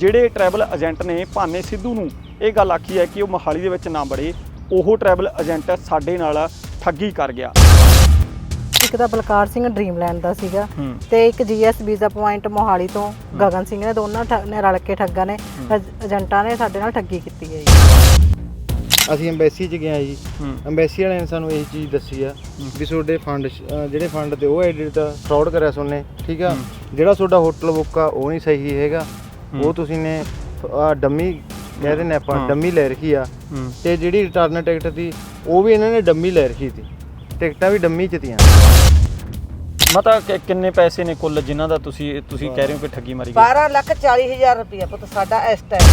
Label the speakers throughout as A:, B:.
A: ਜਿਹੜੇ travel agent ਨੇ ਭਾਨੇ ਸਿੱਧੂ ਨੂੰ ਇਹ ਗੱਲ ਆਖੀ ਹੈ ਕਿ ਉਹ ਮੋਹਾਲੀ ਦੇ ਵਿੱਚ ਨਾ ਬੜੇ ਉਹ ਟਰੈਵਲ ਏਜੰਟ ਸਾਡੇ ਨਾਲ ਠੱਗੀ ਕਰ ਗਿਆ।
B: ਇੱਕ ਤਾਂ ਬਲਕਾਰ ਸਿੰਘ ਡ੍ਰੀਮਲੈਂਡ ਦਾ ਸੀਗਾ
A: ਹੂੰ।
B: ਤੇ ਇੱਕ ਜੀਐਸ ਵੀਜ਼ਾ ਪੁਆਇੰਟ ਮੋਹਾਲੀ ਤੋਂ ਗਗਨ ਸਿੰਘ ਨੇ ਦੋਨਾਂ ਠ- ਨੇ ਰਲ ਕੇ ਠੱਗਾਂ ਨੇ ਏਜ- ਏਜੰਟਾਂ ਨੇ ਸਾਡੇ ਨਾਲ ਠੱਗੀ ਕੀਤੀ ਹੈ ਜੀ।
C: ਅਸੀਂ ਐਮਬੈਸੀ 'ਚ ਗਏ ਆ ਜੀ।
A: ਹੂੰ।
C: ਐਮਬੈਸੀ ਵਾਲਿਆਂ ਨੇ ਸਾਨੂੰ ਇਹ ਚੀਜ਼ ਦੱਸੀ ਆ ਵੀ ਤੁਹਾਡੇ ਫੰਡ ਜਿਹੜੇ ਫੰਡ ਤੇ ਉਹ ਐਡਿਟ ਦਾ ਫਰਾਡ ਕਰਿਆ ਸੋਨੇ ਠੀਕ ਆ? ਜਿਹੜਾ ਤੁਹਾਡਾ ਹੋਟਲ ਬੁੱਕ ਆ ਉਹ ਨਹੀਂ ਸਹੀ ਹੈਗਾ। ਉਹ ਤੁਸੀਂ ਨੇ ਆ ਡੰਮੀ ਕਹਿੰਦੇ ਨੇ ਆਪਾਂ
A: ਹਾਂ।
C: ਡੰਮੀ ਲੈ ਰੱਖੀ ਆ।
A: ਹੂੰ।
C: ਤੇ ਜਿਹੜੀ ਰਿਟਰਨ ਟਿਕਟ ਸੀ ਉਹ ਵੀ ਇਹਨਾਂ ਨੇ ਡੰਮੀ ਲੈ ਰੱਖੀ ਸੀ। ਟਿਕਟਾਂ ਵੀ ਡੰਮੀ ਚ ਤੀਆਂ।
A: ਮਤਾ ਕਿ- ਕਿੰਨੇ ਪੈਸੇ ਨੇ ਕੁੱਲ ਜਿਨ੍ਹਾਂ ਦਾ ਤੁਸੀਂ ਤੁਸੀਂ ਕਹਿ ਰਹੇ ਹੋ ਕਿ ਠੱਗੀ ਮਾਰੀ ਗਈ?
D: 12 ਲੱਖ 40 ਹਜ਼ਾਰ ਰੁਪਇਆ ਪੁੱਤ ਸਾਡਾ ਇਸ ਟਾਈਮ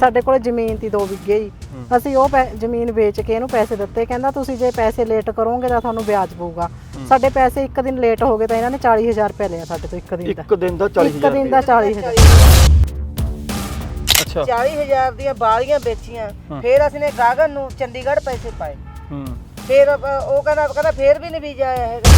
B: ਸਾਡੇ ਕੋਲ ਜ਼ਮੀਨ ਤੀ 2 ਵਿਗੇ ਜੀ ਅਸੀਂ ਉਹ ਜ਼ਮੀਨ ਵੇਚ ਕੇ ਇਹਨੂੰ ਪੈਸੇ ਦਿੱਤੇ। ਕਹਿੰਦਾ ਤੁਸੀਂ ਜੇ ਪੈਸੇ ਲੇਟ ਕਰੋਗੇ ਤਾਂ ਤੁਹਾਨੂੰ ਵਿਆਜ ਪਊਗਾ। ਸਾਡੇ ਪੈਸੇ ਇੱਕ ਦਿਨ ਲੇਟ ਹੋ ਗਏ ਤਾਂ ਇਹਨਾਂ ਨੇ 40000 ਰੁਪਏ ਲਿਆ ਸਾਡੇ ਤੋਂ ਇੱਕ ਦਿਨ ਦਾ।
A: ਇੱਕ ਦਿਨ ਦਾ 40000
B: ਇੱਕ ਦਿਨ ਦਾ 40000
A: ਅੱਛਾ।
D: 40 ਹਜ਼ਾਰ ਦੀਆਂ ਬਾਲੀਆਂ ਵੇਚੀਆਂ। ਫਿਰ ਅਸੀਂ ਨੇ ਗਾਗਨ ਨੂੰ ਚੰਡੀਗੜ੍ਹ ਪੈਸੇ ਪਾਏ।
A: ਹੂੰ।
D: ਫਿਰ ਉਹ ਕਹਿੰਦਾ ਕਹਿੰਦਾ ਫਿਰ ਵੀ ਨਹੀਂ ਵੀਜ਼ਾ ਆਇਆ ਹੈਗਾ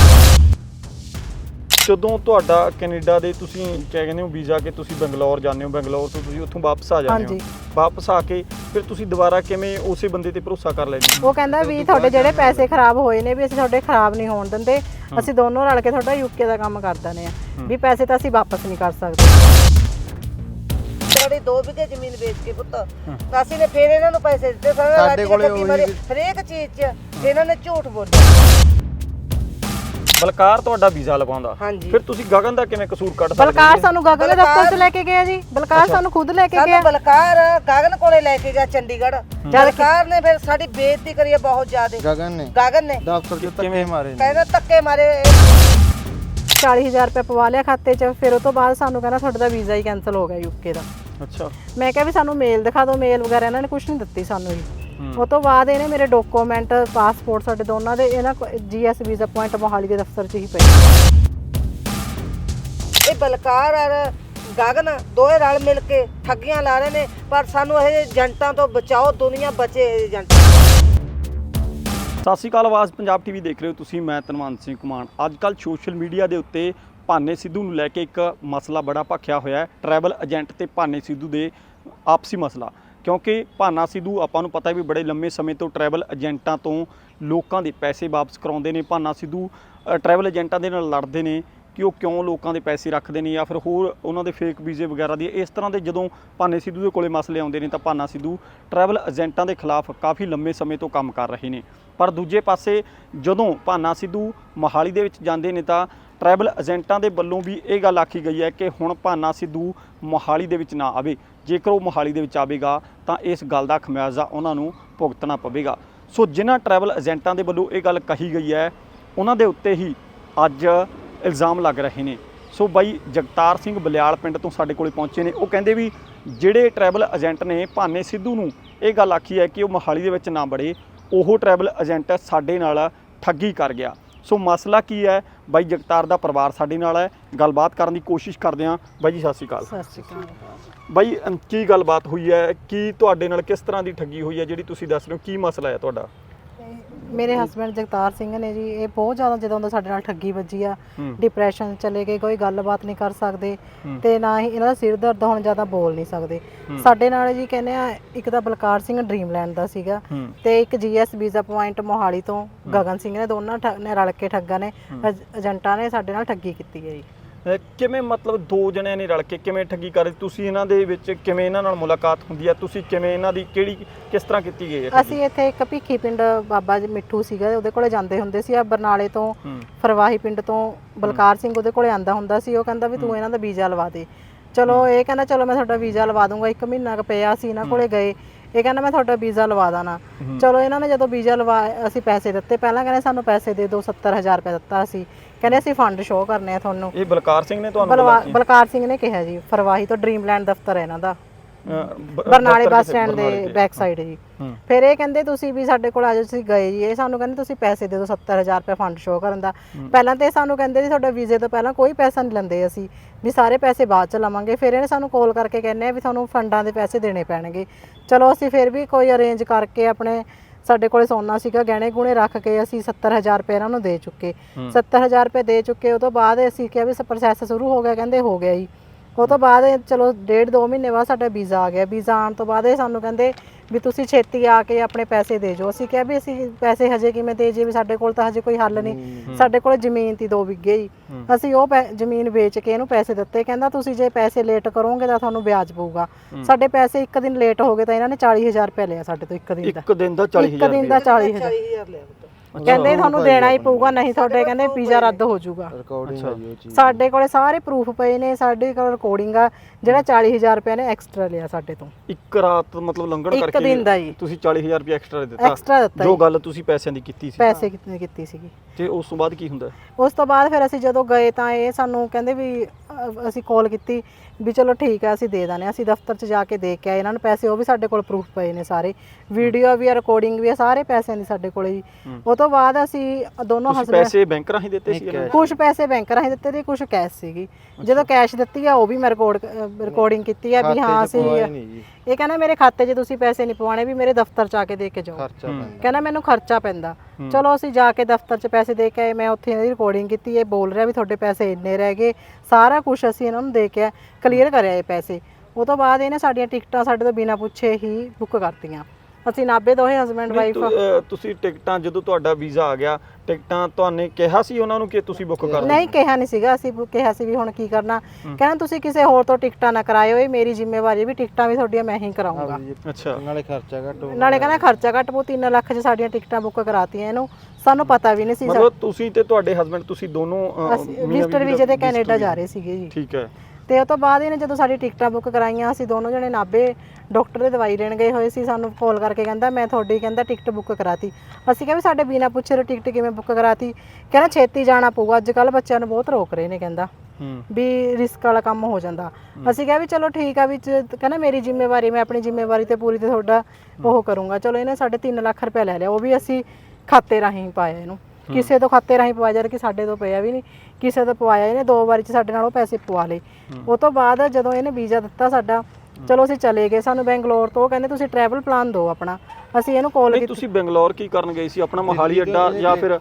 A: ਜਦੋਂ ਤੁਹਾਡਾ ਕੈਨੇਡਾ ਦੇ ਤੁਸੀਂ ਕਿਆ ਕਹਿੰਦੇ ਹੋ ਵੀਜ਼ਾ ਕਿ ਤੁਸੀਂ ਬੰਗਲੌਰ ਜਾਂਦੇ ਹੋ ਬੰਗਲੌਰ ਤੋਂ ਤੁਸੀਂ ਉੱਥੋਂ ਵਾਪਸ ਆ ਜਾਂਦੇ ਹੋ। ਵਾਪਸ ਆ ਕੇ ਫਿਰ ਤੁਸੀਂ ਦੁਬਾਰਾ ਕਿਵੇਂ ਉਸੇ ਬੰਦੇ ਤੇ ਭਰੋਸਾ ਕਰ ਲੈਂਦੇ ਹੋ?
B: ਉਹ ਕਹਿੰਦਾ ਵੀ ਤੁਹਾਡੇ ਜਿਹੜੇ ਪੈਸੇ ਖਰਾਬ ਹੋਏ ਨੇ ਵੀ ਅਸੀਂ ਤੁਹਾਡੇ ਖਰਾਬ ਨਹੀਂ ਹੋਣ ਦਿੰਦੇ। ਅਸੀਂ ਦੋਨੋਂ ਰਲ ਕੇ ਤੁਹਾਡਾ ਯੂਕੇ ਦਾ ਕੰਮ ਕਰ ਦਨੇ ਆ ਵੀ ਪੈਸੇ ਤਾਂ ਅਸੀਂ ਵਾਪਸ ਨਹੀਂ ਕਰ ਸਕਦੇ।
D: ਸਾਡੀ 2 ਵਿਗੇ ਜ਼ਮੀਨ ਵੇਚ ਕੇ ਪੁੱਤ। ਤਾਂ ਅਸੀਂ ਨੇ ਫਿਰ ਇਹਨਾਂ ਨੂੰ ਪੈਸੇ ਦਿੱਤੇ।
C: ਵੀ-
D: ਹਰੇਕ ਚੀਜ਼ 'ਚ ਇਹਨਾਂ ਨੇ ਝੂਠ ਬੋਲਿਆ।
A: ਬਲਕਾਰ ਤੁਹਾਡਾ ਵੀਜ਼ਾ ਲਵਾਉਂਦਾ।
D: ਹਾਂਜੀ।
A: ਫਿਰ ਤੁਸੀਂ ਗਗਨ ਦਾ ਕਿਵੇਂ ਕਸੂਰ ਕੱਢ ਸਕਦੇ
B: ਬਲਕਾਰ
A: ਜੀ?
B: ਸਾਨੂੰ ਗਗਨ ਦੇ ਦਫ਼ਤਰ 'ਚ ਲੈ ਕੇ ਗਿਆ ਜੀ। ਬਲਕਾਰ ਸਾਨੂੰ ਖੁਦ ਲੈ ਕੇ ਗਿਆ।
D: ਸਾਨੂੰ ਬਲਕਾਰ ਗਗਨ ਕੋਲੇ ਲੈ ਕੇ ਗਿਆ ਚੰਡੀਗੜ੍ਹ। ਬਲਕਾਰ ਨੇ ਫਿਰ ਸਾਡੀ ਬੇਇੱਜ਼ਤੀ ਕਰੀ ਹੈ ਬਹੁਤ ਜ਼ਿਆਦਾ।
C: ਗਗਨ ਨੇ।
D: ਗਗਨ ਨੇ।
C: ਦਫ਼ਤਰ ਚ ਧੱਕੇ ਮਾਰੇ ਨੇ?
D: ਕਹਿੰਦਾ ਧੱਕੇ ਮਾਰੇ।
B: 40000 ਰੁਪਏ ਪਵਾ ਲਿਆ ਖਾਤੇ 'ਚ। ਫਿਰ ਉਹ ਤੋਂ ਬਾਅਦ ਸਾਨੂੰ ਕਹਿੰਦਾ ਤੁਹਾਡਾ ਤਾਂ ਵੀਜ਼ਾ ਹੀ ਕੈਨਸਲ ਹੋ ਗਿਆ ਯੂਕੇ ਦਾ।
A: ਅੱਛਾ।
B: ਮੈਂ ਕਿਹਾ ਵੀ ਸਾਨੂੰ ਮੇਲ ਦਿਖਾ ਦਿਓ। ਮੇਲ ਵਗੈਰਾ ਇਹਨਾਂ ਨੇ ਕੁਝ ਨਹੀਂ ਦਿੱਤੀ ਸਾਨੂੰ ਜੀ। ਉਹ ਤੋਂ ਬਾਅਦ ਇਹਨੇ ਮੇਰੇ ਡਾਕੂਮੈਂਟ ਪਾਸਪੋਰਟ ਸਾਡੇ ਦੋਨਾਂ ਦੇ ਇਹਨਾਂ ਜੀਐਸ ਵੀਜ਼ਾ ਪੁਆਇੰਟ ਮੋਹਾਲੀ ਦੇ ਦਫ਼ਤਰ 'ਚ ਹੀ ਪਏ।
D: ਇਹ ਬਲਕਾਰ ਔਰ ਗਗਨ ਦੋਏ ਰਲ ਮਿਲ ਕੇ ਠੱਗੀਆਂ ਲਾ ਰਹੇ ਨੇ ਪਰ ਸਾਨੂੰ ਇਹ ਏਜੰਟਾਂ ਤੋਂ ਬਚਾਓ ਦੁਨੀਆ ਬਚੇ ਏਜੰਟਾਂ।
A: ਸਤਿ ਸ਼੍ਰੀ ਅਕਾਲ ਆਵਾਜ਼ ਪੰਜਾਬ ਟੀਵੀ ਦੇਖ ਰਹੇ ਹੋ ਤੁਸੀਂ ਮੈਂ ਤਨਵੰਤ ਸਿੰਘ ਕੁਮਾਨ ਅੱਜ ਕੱਲ ਸੋਸ਼ਲ ਮੀਡੀਆ ਦੇ ਉੱਤੇ ਭਾਨੇ ਸਿੱਧੂ ਨੂੰ ਲੈ ਕੇ ਇੱਕ ਮਸਲਾ ਬੜਾ ਭਖਿਆ ਹੋਇਆ ਹੈ। ਟਰੈਵਲ ਏਜੰਟ ਤੇ ਭਾਨੇ ਸਿੱਧੂ ਦੇ ਆਪਸੀ ਮਸਲਾ। ਕਿਉਂਕਿ ਭਾਨਾ ਸਿੱਧੂ, ਆਪਾਂ ਨੂੰ ਪਤਾ ਵੀ ਬੜੇ ਲੰਮੇ ਸਮੇਂ ਤੋਂ ਟਰੈਵਲ ਏਜੰਟਾਂ ਤੋਂ ਲੋਕਾਂ ਦੇ ਪੈਸੇ ਵਾਪਸ ਕਰਾਉਂਦੇ ਨੇ। ਭਾਨਾ ਸਿੱਧੂ ਟਰੈਵਲ ਏਜੰਟਾਂ ਦੇ ਨਾਲ ਲੜਦੇ ਨੇ ਕਿ ਉਹ ਕਿਉਂ ਲੋਕਾਂ ਦੇ ਪੈਸੇ ਰੱਖਦੇ ਨੇ ਜਾਂ ਫਿਰ ਹੋਰ ਉਹਨਾਂ ਦੇ ਫੇਕ ਵੀਜ਼ੇ ਵਗੈਰਾ ਦੀ। ਇਸ ਤਰ੍ਹਾਂ ਦੇ ਜਦੋਂ ਭਾਨੇ ਸਿੱਧੂ ਦੇ ਕੋਲੇ ਮਸਲੇ ਆਉਂਦੇ ਨੇ ਤਾਂ ਭਾਨਾ ਸਿੱਧੂ ਟਰੈਵਲ ਏਜੰਟਾਂ ਦੇ ਖਿਲਾਫ ਕਾਫੀ ਲੰਮੇ ਸਮੇਂ ਤੋਂ ਕੰਮ ਕਰ ਰਹੇ ਨੇ। ਪਰ ਦੂਜੇ ਪਾਸੇ ਜਦੋਂ ਭਾਨਾ ਸਿੱਧੂ ਮੋਹਾਲੀ ਦੇ ਵਿੱਚ ਜਾਂਦੇ ਨੇ ਤਾਂ ਟਰੈਵਲ ਏਜੰਟਾਂ ਦੇ ਵੱਲੋਂ ਵੀ ਇਹ ਗੱਲ ਆਖੀ ਗਈ ਹੈ ਕਿ ਹੁਣ ਭਾਨਾ ਸਿੱਧੂ ਮੋਹਾਲੀ ਦੇ ਵਿੱਚ ਨਾ ਆਵੇ। ਜੇਕਰ ਉਹ ਮੋਹਾਲੀ ਦੇ ਵਿੱਚ ਆਵੇਗਾ, ਤਾਂ ਇਸ ਗੱਲ ਦਾ ਖਮਿਆਜ਼ਾ ਉਹਨਾਂ ਨੂੰ ਭੁਗਤਣਾ ਪਵੇਗਾ। ਸੋ ਜਿਨ੍ਹਾਂ ਟਰੈਵਲ ਏਜੰਟਾਂ ਦੇ ਵੱਲੋਂ ਇਹ ਗੱਲ ਕਹੀ ਗਈ ਹੈ, ਉਹਨਾਂ ਦੇ ਉੱਤੇ ਹੀ ਅੱਜ ਇਲਜ਼ਾਮ ਲੱਗ ਰਹੇ ਨੇ। ਸੋ ਬਾਈ ਜਗਤਾਰ ਸਿੰਘ ਬਲਿਆਲ ਪਿੰਡ ਤੋਂ ਸਾਡੇ ਕੋਲੇ ਪਹੁੰਚੇ ਨੇ। ਉਹ ਕਹਿੰਦੇ ਵੀ ਜਿਹੜੇ ਟਰੈਵਲ ਏਜੰਟ ਨੇ ਭਾਨੇ ਸਿੱਧੂ ਨੂੰ ਇਹ ਗੱਲ ਆਖੀ ਹੈ ਕਿ ਉਹ ਮੋਹਾਲੀ ਦੇ ਵਿੱਚ ਨਾ ਬੜੇ ਉਹ ਟਰੈਵਲ ਏਜੰਟ ਸਾਡੇ ਨਾਲ ਠੱਗੀ ਕਰ ਗਿਆ। ਸੋ ਮਸਲਾ ਕੀ ਹੈ? ਬਾਈ ਜਗਤਾਰ ਦਾ ਪਰਿਵਾਰ ਸਾਡੇ ਨਾਲ ਹੈ। ਗੱਲਬਾਤ ਕਰਨ ਦੀ ਕੋਸ਼ਿਸ਼ ਕਰਦੇ ਹਾਂ। ਬਾਈ ਜੀ ਸਤਿ ਸ਼੍ਰੀ ਅਕਾਲ।
B: ਸਤਿ ਸ਼੍ਰੀ ਅਕਾਲ
A: ਬਾਈ ਕੀ ਗੱਲਬਾਤ ਹੋਈ ਹੈ? ਕੀ ਤੁਹਾਡੇ ਨਾਲ ਕਿਸ ਤਰ੍ਹਾਂ ਦੀ ਠੱਗੀ ਹੋਈ ਹੈ? ਜਿਹੜੀ ਤੁਸੀਂ ਦੱਸ ਰਹੇ ਹੋ ਕੀ ਮਸਲਾ ਹੈ ਤੁਹਾਡਾ?
B: ਮੇਰੇ ਹਸਬੰਡ ਜਗਤਾਰ ਸਿੰਘ ਨੇ ਜੀ ਇਹ ਬਹੁਤ ਜ਼ਿਆਦਾ ਜਦੋਂ ਦਾ ਸਾਡੇ ਨਾਲ ਠੱਗੀ ਵੱਜੀ ਆ
A: ਹੂੰ।
B: ਡਿਪਰੈਸ਼ਨ ਚਲੇ ਗਏ ਕੋਈ ਗੱਲਬਾਤ ਨਹੀਂ ਕਰ ਸਕਦੇ
A: ਹੂੰ।
B: ਤੇ ਨਾ ਹੀ ਇਹਨਾਂ ਦਾ ਸਿਰ ਦਰਦ ਹੁਣ ਜ਼ਿਆਦਾ ਬੋਲ ਨਹੀਂ ਸਕਦੇ। ਸਾਡੇ ਨਾਲ ਜੀ ਕਹਿੰਦੇ ਆ ਇੱਕ ਤਾਂ ਬਲਕਾਰ ਸਿੰਘ ਡ੍ਰੀਮਲੈਂਡ ਦਾ ਸੀਗਾ
A: ਹੂੰ।
B: ਤੇ ਇੱਕ ਜੀਐਸ ਵੀਜ਼ਾ ਪੁਆਇੰਟ ਮੋਹਾਲੀ ਤੋਂ ਗਗਨ ਸਿੰਘ ਨੇ ਦੋਨਾਂ ਨੇ ਰਲ ਕੇ ਠੱਗਾਂ ਨੇ ਏਜ- ਏਜੰਟਾਂ ਨੇ ਸਾਡੇ ਨਾਲ ਠੱਗੀ ਕੀਤੀ ਹੈ ਜੀ।
A: ਅਹ ਕਿਵੇਂ ਮਤਲਬ ਦੋ ਜਣਿਆਂ ਨੇ ਰਲ ਕੇ ਕਿਵੇਂ ਠੱਗੀ ਕਰ ਤੁਸੀਂ ਇਹਨਾਂ ਦੇ ਵਿੱਚ ਕਿਵੇਂ ਇਹਨਾਂ ਨਾਲ ਮੁਲਾਕਾਤ ਹੁੰਦੀ ਹੈ? ਤੁਸੀਂ ਕਿਵੇਂ ਇਹਨਾਂ ਦੀ ਕਿਹੜੀ ਕਿਸ ਤਰ੍ਹਾਂ ਕੀਤੀ ਗਈ ਹੈ ਠੱਗੀ?
B: ਅਸੀਂ ਇੱਥੇ ਇੱਕ ਭੀਖੀ ਪਿੰਡ ਬਾਬਾ ਜੀ ਮਿੱਠੂ ਸੀਗਾ ਉਹਦੇ ਕੋਲੇ ਜਾਂਦੇ ਹੁੰਦੇ ਸੀ। ਆ ਬਰਨਾਲੇ ਤੋਂ
A: ਹੂੰ।
B: ਫਰਵਾਹੀ ਪਿੰਡ ਤੋਂ ਬਲਕਾਰ ਸਿੰਘ ਉਹਦੇ ਕੋਲੇ ਆਂਦਾ ਹੁੰਦਾ ਸੀ। ਉਹ ਕਹਿੰਦਾ ਵੀ ਤੂੰ ਇਹਨਾਂ ਦਾ ਵੀਜ਼ਾ ਲਵਾ ਦੇ। ਚਲੋ ਇਹ ਕਹਿੰਦਾ ਚਲੋ ਮੈਂ ਤੁਹਾਡਾ ਵੀਜ਼ਾ ਲਵਾ ਦੂੰਗਾ। ਇੱਕ ਮਹੀਨਾ ਕੁ ਪਿਆ ਸੀ ਇਹਨਾਂ ਕੋਲੇ ਗਏ। ਇਹ ਕਹਿੰਦਾ ਮੈਂ ਤੁਹਾਡਾ ਵੀਜ਼ਾ ਲਵਾ ਦਾਣਾ ਚਲੋ ਇਹਨਾਂ ਨੇ ਜਦੋਂ ਵੀਜ਼ਾ ਲਵਾ ਅਸੀਂ ਪੈਸੇ ਦਿੱਤੇ। ਪਹਿਲਾਂ ਕਹਿੰਦੇ ਸਾਨੂੰ ਪੈਸੇ ਦੇ ਦਿਓ 70000 ਰੁਪਏ ਦਿੱਤਾ ਅਸੀਂ ਕਹਿੰਦੇ ਅਸੀਂ ਫੰਡ ਸ਼ੋਅ ਕਰਨੇ ਆ ਤੁਹਾਨੂੰ।
A: ਇਹ ਬਲਕਾਰ ਸਿੰਘ ਨੇ ਤੁਹਾਨੂੰ
B: ਬਲਵਾ-
A: ਬੁਲਾਇਆ
B: ਬਲਕਾਰ ਸਿੰਘ ਨੇ ਕਿਹਾ ਜੀ ਫਰਵਾਹੀ ਤੋਂ ਡ੍ਰੀਮਲੈਂਡ ਦਫ਼ਤਰ ਹੈ ਇਹਨਾਂ ਦਾ। ਬਰਨਾਲੇ ਬੱਸ? ਸਟੈਂਡ ਦੇ। ਬੈਕ ਸਾਈਡ ਜੀ।
A: ਹੂੰ।
B: ਫਿਰ ਇਹ ਕਹਿੰਦੇ ਤੁਸੀਂ ਵੀ ਸਾਡੇ ਕੋਲ ਆ ਜਾਓ ਤੁਸੀਂ ਗਏ ਜੀ। ਇਹ ਸਾਨੂੰ ਕਹਿੰਦੇ ਤੁਸੀਂ ਪੈਸੇ ਦੇ ਦਿਓ 70000 ਰੁਪਏ ਫੰਡ ਸ਼ੋਅ ਕਰਨ ਦਾ। ਪਹਿਲਾਂ ਤੇ ਸਾਨੂੰ ਕਹਿੰਦੇ ਸੀ ਤੁਹਾਡੇ ਵੀਜ਼ੇ ਤੋਂ ਪਹਿਲਾਂ ਕੋਈ ਪੈਸਾ ਨਹੀਂ ਲੈਂਦੇ ਅਸੀਂ। ਵੀ ਸਾਰੇ ਪੈਸੇ ਬਾਅਦ ਚ ਲਵਾਂਗੇ। ਫਿਰ ਇਹਨੇ ਸਾਨੂੰ ਕਾਲ ਕਰਕੇ ਕਹਿੰਦੇ ਆ ਵੀ ਤੁਹਾਨੂੰ ਫੰਡਾਂ ਦੇ ਪੈਸੇ ਦੇਣੇ ਪੈਣਗੇ। ਚਲੋ ਅਸੀਂ ਫਿਰ ਵੀ ਕੋਈ ਅਰੇਂਜ ਕਰਕੇ ਆਪਣੇ ਸਾਡੇ ਕੋਲੇ ਸੋਨਾ ਸੀਗਾ ਗਹਿਣੇ ਗੁਣੇ ਰੱਖ ਕੇ ਅਸੀਂ 70000 ਰੁਪਏ ਇਹਨਾਂ ਨੂੰ ਦੇ ਚੁੱਕੇ। 70000 ਰੁਪਏ ਦੇ ਚੁੱਕੇ ਉਹ ਤੋਂ ਬਾਅਦ ਅਸੀਂ ਕਿਹਾ ਵੀ ਪ੍ਰੋਸੈਸ ਸ਼ੁਰੂ ਹੋ ਗਿਆ ਕਹਿੰਦੇ ਹੋ ਗਿਆ ਜੀ। ਉਹ ਤੋਂ ਬਾਅਦ ਚਲੋ ਡੇਢ ਦੋ ਮਹੀਨੇ ਬਾਅਦ ਸਾਡਾ ਵੀਜ਼ਾ ਆ ਗਿਆ। ਵੀਜ਼ਾ ਆਉਣ ਤੋਂ ਬਾਅਦ ਇਹ ਸਾਨੂੰ ਕਹਿੰਦੇ ਵੀ ਤੁਸੀਂ ਛੇਤੀ ਆ ਕੇ ਆਪਣੇ ਪੈਸੇ ਦੇ ਜੋ ਅਸੀਂ ਕਿਹਾ ਵੀ ਅਸੀਂ ਪੈਸੇ ਹਜੇ ਕਿਵੇਂ ਦੇ ਜੇ ਵੀ ਸਾਡੇ ਕੋਲ ਤਾਂ ਹਜੇ ਕੋਈ ਹੱਲ ਨਹੀਂ। ਸਾਡੇ ਕੋਲ ਜ਼ਮੀਨ ਤੀ 2 ਵਿਗੇ ਹੀ। ਅਸੀਂ ਉਹ ਜ਼ਮੀਨ ਵੇਚ ਕੇ ਇਹਨੂੰ ਪੈਸੇ ਦਿੱਤੇ। ਕਹਿੰਦਾ ਤੁਸੀਂ ਜੇ ਪੈਸੇ ਲੇਟ ਕਰੋਗੇ ਤਾਂ ਤੁਹਾਨੂੰ ਵਿਆਜ ਪਊਗਾ। ਸਾਡੇ ਪੈਸੇ ਇੱਕ ਦਿਨ ਲੇਟ ਹੋ ਗਏ ਤਾਂ ਇਹਨਾਂ ਨੇ 40000 ਰੁਪਏ ਲਿਆ ਸਾਡੇ ਤੋਂ ਇੱਕ ਦਿਨ ਦਾ।
A: ਇੱਕ ਦਿਨ ਦਾ 40000
B: ਇੱਕ ਦਿਨ ਦਾ 40000
D: 40000 ਲਿਆ ਪੁੱਤ।
B: ਕਹਿੰਦੇ ਤੁਹਾਨੂੰ ਦੇਣਾ ਹੀ ਪਊਗਾ ਨਹੀਂ ਤੁਹਾਡੇ ਕਹਿੰਦੇ ਵੀਜ਼ਾ ਰੱਦ ਹੋ ਜਾਊਗਾ।
C: ਰਿਕਾਰਡਿੰਗ ਹੈ ਜੀ ਉਹ ਚੀਜ਼।
B: ਸਾਡੇ ਕੋਲੇ ਸਾਰੇ ਪ੍ਰੂਫ ਪਏ ਨੇ ਸਾਡੇ ਕੋਲ ਰਿਕਾਰਡਿੰਗ ਆ ਜਿਹੜਾ 40000 ਰੁਪਏ ਨੇ ਐਕਸਟਰਾ ਲਿਆ ਸਾਡੇ ਤੋਂ।
A: ਇੱਕ ਰਾਤ ਮਤਲਬ ਲੰਘਣ
B: ਇੱਕ
A: ਕਰਕੇ
B: ਦਿਨ ਦਾ ਜੀ।
A: ਤੁਸੀਂ 40000 ਰੁਪਏ ਐਕਸਟਰਾ ਦਿੱਤਾ।
B: ਐਕਸਟਰਾ ਦਿੱਤਾ
A: ਜੋ
B: ਜੀ।
A: ਗੱਲ ਤੁਸੀਂ ਪੈਸਿਆਂ ਦੀ ਕੀਤੀ ਸੀ।
B: ਪੈਸੇ ਕਿਤਨੇ ਕੀਤੀ ਸੀਗੀ?
A: ਤੇ ਉਸ ਤੋਂ ਬਾਅਦ ਕੀ ਹੁੰਦਾ? ਹੈ?
B: ਉਸ ਤੋਂ ਬਾਅਦ ਫਿਰ ਅਸੀਂ ਜਦੋਂ ਗਏ ਤਾਂ ਇਹ ਸਾਨੂੰ ਕਹਿੰਦੇ ਵੀ ਅ, ਅਸੀਂ ਕਾਲ ਕੀਤੀ ਵੀ ਚਲੋ ਠੀਕ ਹੈ ਅਸੀਂ ਦੇ ਦਾਂਗੇ ਅਸੀਂ ਦਫ਼ਤਰ 'ਚ ਜਾ ਕੇ ਦੇ ਕੇ ਆਏ। ਇਹਨਾਂ ਨੂੰ ਪੈਸੇ ਉਹ ਵੀ ਸਾਡੇ ਕੋਲ ਪ੍ਰੂਫ ਪਏ ਨੇ ਸਾਰੇ। ਵੀਡੀਓ ਵੀ ਆ ਰਿਕਾਰਡਿੰਗ ਵੀ ਆ ਸਾਰੇ ਪੈਸਿਆਂ ਦੀ ਸਾਡੇ ਕੋਲੇ ਜੀ ਉਹ ਤੋਂ ਬਾਅਦ ਅਸੀਂ ਦੋਨੋਂ
A: ਤੁਸੀਂ
B: ਹਸਬੈਂਡ
A: ਪੈਸੇ ਬੈਂਕ ਰਾਹੀਂ ਦਿੱਤੇ ਸੀ ਇਹਨਾਂ ਨੂੰ?
B: ਕੁਝ ਪੈਸੇ ਬੈਂਕ ਰਾਹੀਂ ਦਿੱਤੇ ਤੇ ਕੁਝ ਕੈਸ਼ ਸੀਗੀ। ਜਦੋਂ ਕੈਸ਼ ਦਿੱਤੀ ਆ ਉਹ ਵੀ ਮੈਂ ਰਿਕਾਰਡ ਰਿਕਾਰਡਿੰਗ ਕੀਤੀ ਆ ਵੀ ਹਾਂ ਅਸੀਂ
C: ਪਵਾਏ ਨਹੀਂ ਜੀ।
B: ਇਹ ਕਹਿੰਦਾ ਮੇਰੇ ਖਾਤੇ 'ਚ ਤੁਸੀਂ ਪੈਸੇ ਨਹੀਂ ਪਵਾਣੇ ਵੀ ਮੇਰੇ ਦਫ਼ਤਰ 'ਚ ਆ ਕੇ ਦੇ ਕੇ ਜਾਓ।
C: ਖਰਚਾ ਪੈਂਦਾ।
B: ਕਹਿੰਦਾ ਮੈਨੂੰ ਖਰਚਾ ਪੈਂਦਾ। ਚਲੋ ਅਸੀਂ ਜਾ ਕੇ ਦਫ਼ਤਰ 'ਚ ਪੈਸੇ ਦੇ ਕੇ ਆਏ ਮੈਂ ਉੱਥੇ ਇਹਦੀ ਰਿਕਾਰਡਿੰਗ ਕੀਤੀ ਇਹ ਬੋਲ ਰਿਹਾ ਵੀ ਤੁਹਾਡੇ ਪੈਸੇ ਇੰਨੇ ਰਹਿ ਗਏ। ਸਾਰਾ ਕੁਝ ਅਸੀਂ ਇਹਨਾਂ ਨੂੰ ਦੇ ਕੇ ਕਲੀਅਰ ਕਰਿਆ ਇਹ ਪੈਸੇ। ਉਹ ਤੋਂ ਬਾਅਦ ਇਹਨੇ ਸਾਡੀਆਂ ਟਿਕਟਾਂ ਸਾਡੇ ਤੋਂ ਬਿਨਾਂ ਪੁੱਛੇ ਹੀ ਬੁੱਕ ਕਰਤੀਆਂ। ਅਸੀਂ ਨਾਬੇ ਦੋਹੇ ਹਸਬੈਂਡ
A: ਨਹੀਂ,
B: ਵਾਈਫ
A: ਤੁ- ਅ, ਤੁਸੀਂ ਟਿਕਟਾਂ ਜਦੋਂ ਤੁਹਾਡਾ ਵੀਜ਼ਾ ਆ ਗਿਆ ਟਿਕਟਾਂ ਤੁਹਾਨੂੰ ਕਿਹਾ ਸੀ ਉਹਨਾਂ ਨੂੰ ਕਿ ਤੁਸੀਂ ਬੁੱਕ ਕਰ ਦਿਓ?
B: ਨਹੀਂ ਕਿਹਾ ਨਹੀਂ ਸੀਗਾ ਅਸੀਂ ਕਿਹਾ ਸੀ ਵੀ ਹੁਣ ਕੀ ਕਰਨਾ। ਕਹਿੰਦਾ ਤੁਸੀਂ ਕਿਸੇ ਹੋਰ ਤੋਂ ਟਿਕਟਾਂ ਨਾ ਕਰਾਇਓ ਇਹ ਮੇਰੀ ਜ਼ਿੰਮੇਵਾਰੀ ਵੀ ਟਿਕਟਾਂ ਵੀ ਤੁਹਾਡੀਆਂ ਮੈਂ ਹੀ ਕਰਾਉਂਗਾ।
A: ਅੱਛਾ।
B: हाँ।
C: ਨਾਲੇ ਖਰਚਾ ਘੱਟ ਹੋਊ
B: ਨਾਲੇ ਕਹਿੰਦਾ ਖਰਚਾ ਘੱਟ ਪਊ 3 ਲੱਖ 'ਚ ਸਾਡੀਆਂ ਟਿਕਟਾਂ ਬੁੱਕ ਕਰਾਤੀਆਂ ਇਹਨੂੰ। ਸਾਨੂੰ ਪਤਾ ਵੀ ਨਹੀਂ ਸੀ
A: ਮਤਲਬ ਤੁਸੀਂ ਤੇ ਤੁਹਾਡੇ ਹਸਬੰਡ ਤੁਸੀਂ ਦੋਨੋਂ ਅ,
B: ਵਿਜ਼ਟਰ ਵੀਜ਼ੇ ਤੇ
A: ਦਾ-
B: ਕੈਨੇਡਾ ਜਾ ਰਹੇ ਸੀਗੇ ਜੀ।
A: ਠੀਕ ਹੈ।
B: ਤੇ ਉਹ ਤੋਂ ਬਾਅਦ ਇਹਨੇ ਜਦੋਂ ਸਾਡੀ ਟਿਕਟਾਂ ਬੁੱਕ ਕਰਾਈਆਂ ਅਸੀਂ ਦੋਨੋਂ ਜਣੇ ਨਾਭੇ ਡਾਕਟਰ ਦੇ ਦਵਾਈ ਲੈਣ ਗਏ ਹੋਏ ਸੀ ਸਾਨੂੰ ਕਾਲ ਕਰਕੇ ਕਹਿੰਦਾ ਮੈਂ ਤੁਹਾਡੀ ਕਹਿੰਦਾ ਟਿਕਟ ਬੁੱਕ ਕਰਾਤੀ। ਅਸੀਂ ਕਿਹਾ ਵੀ ਸਾਡੇ ਬਿਨਾ ਪੁੱਛੇ ਟਿਕਟ ਕਿਵੇਂ ਬੁੱਕ ਕਰਾਤੀ? ਕਹਿੰਦਾ ਛੇਤੀ ਜਾਣਾ ਪਊਗਾ ਅੱਜ ਕੱਲ ਬੱਚਿਆਂ ਨੂੰ ਬਹੁਤ ਰੋਕ ਰਹੇ ਨੇ ਕਹਿੰਦਾ ਵੀ ਰਿਸਕ ਵਾਲਾ ਕੰਮ ਹੋ ਜਾਂਦਾ। ਅਸੀਂ ਕਿਹਾ ਵੀ ਚਲੋ ਠੀਕ ਆ ਵੀ ਕਹਿੰਦਾ ਮੇਰੀ ਜ਼ਿੰਮੇਵਾਰੀ ਮੈਂ ਆਪਣੀ ਜ਼ਿੰਮੇਵਾਰੀ ਤੇ ਪੂਰੀ ਤੇ ਤੁਹਾਡਾ ਉਹ ਕਰੂੰਗਾ। ਚਲੋ ਇਹਨੇ ਸਾਡੇ 3 ਲੱਖ ਰੁਪਏ ਲੈ ਲਿਆ ਉਹ ਵੀ ਅਸੀਂ ਖਾਤੇ ਰਾਹੀਂ ਪਾਇਆ ਇਹਨੂੰ। ਕਿਸੇ ਤੋਂ ਖਾਤੇ ਰਾਹੀਂ ਪਵਾਇਆ ਜਦ ਕਿ ਸਾਡੇ ਤੋਂ ਪਿਆ ਵੀ ਨਹੀਂ ਕਿਸੇ ਤੋਂ ਪਵਾਇਆ ਇਹਨੇ ਦੋ ਵਾਰੀ ਚ ਸਾਡੇ ਨਾਲ ਉਹ ਪੈਸੇ ਪਵਾ ਲਏ। ਉਹ ਤੋਂ ਬਾਅਦ ਜਦੋਂ ਇਹਨੇ ਵੀਜ਼ਾ ਦਿੱਤਾ ਸਾਡਾ ਚਲੋ ਅਸੀਂ ਚਲੇ ਗਏ ਸਾਨੂੰ ਬੈਂਗਲੌਰ ਤੋਂ ਕਹਿੰਦੇ ਤੁਸੀਂ ਟਰੈਵਲ ਪਲਾਨ ਦਿਓ ਆਪਣਾ। ਅਸੀਂ ਇਹਨੂੰ ਕਾਲ ਕੀਤੀ।
A: ਤੁਸੀਂ ਬੰਗਲੌਰ ਕੀ ਕਰਨ ਗਏ ਸੀ? ਆਪਣਾ ਮੋਹਾਲੀ ਅੱਡਾ ਜਾਂ ਫਿਰ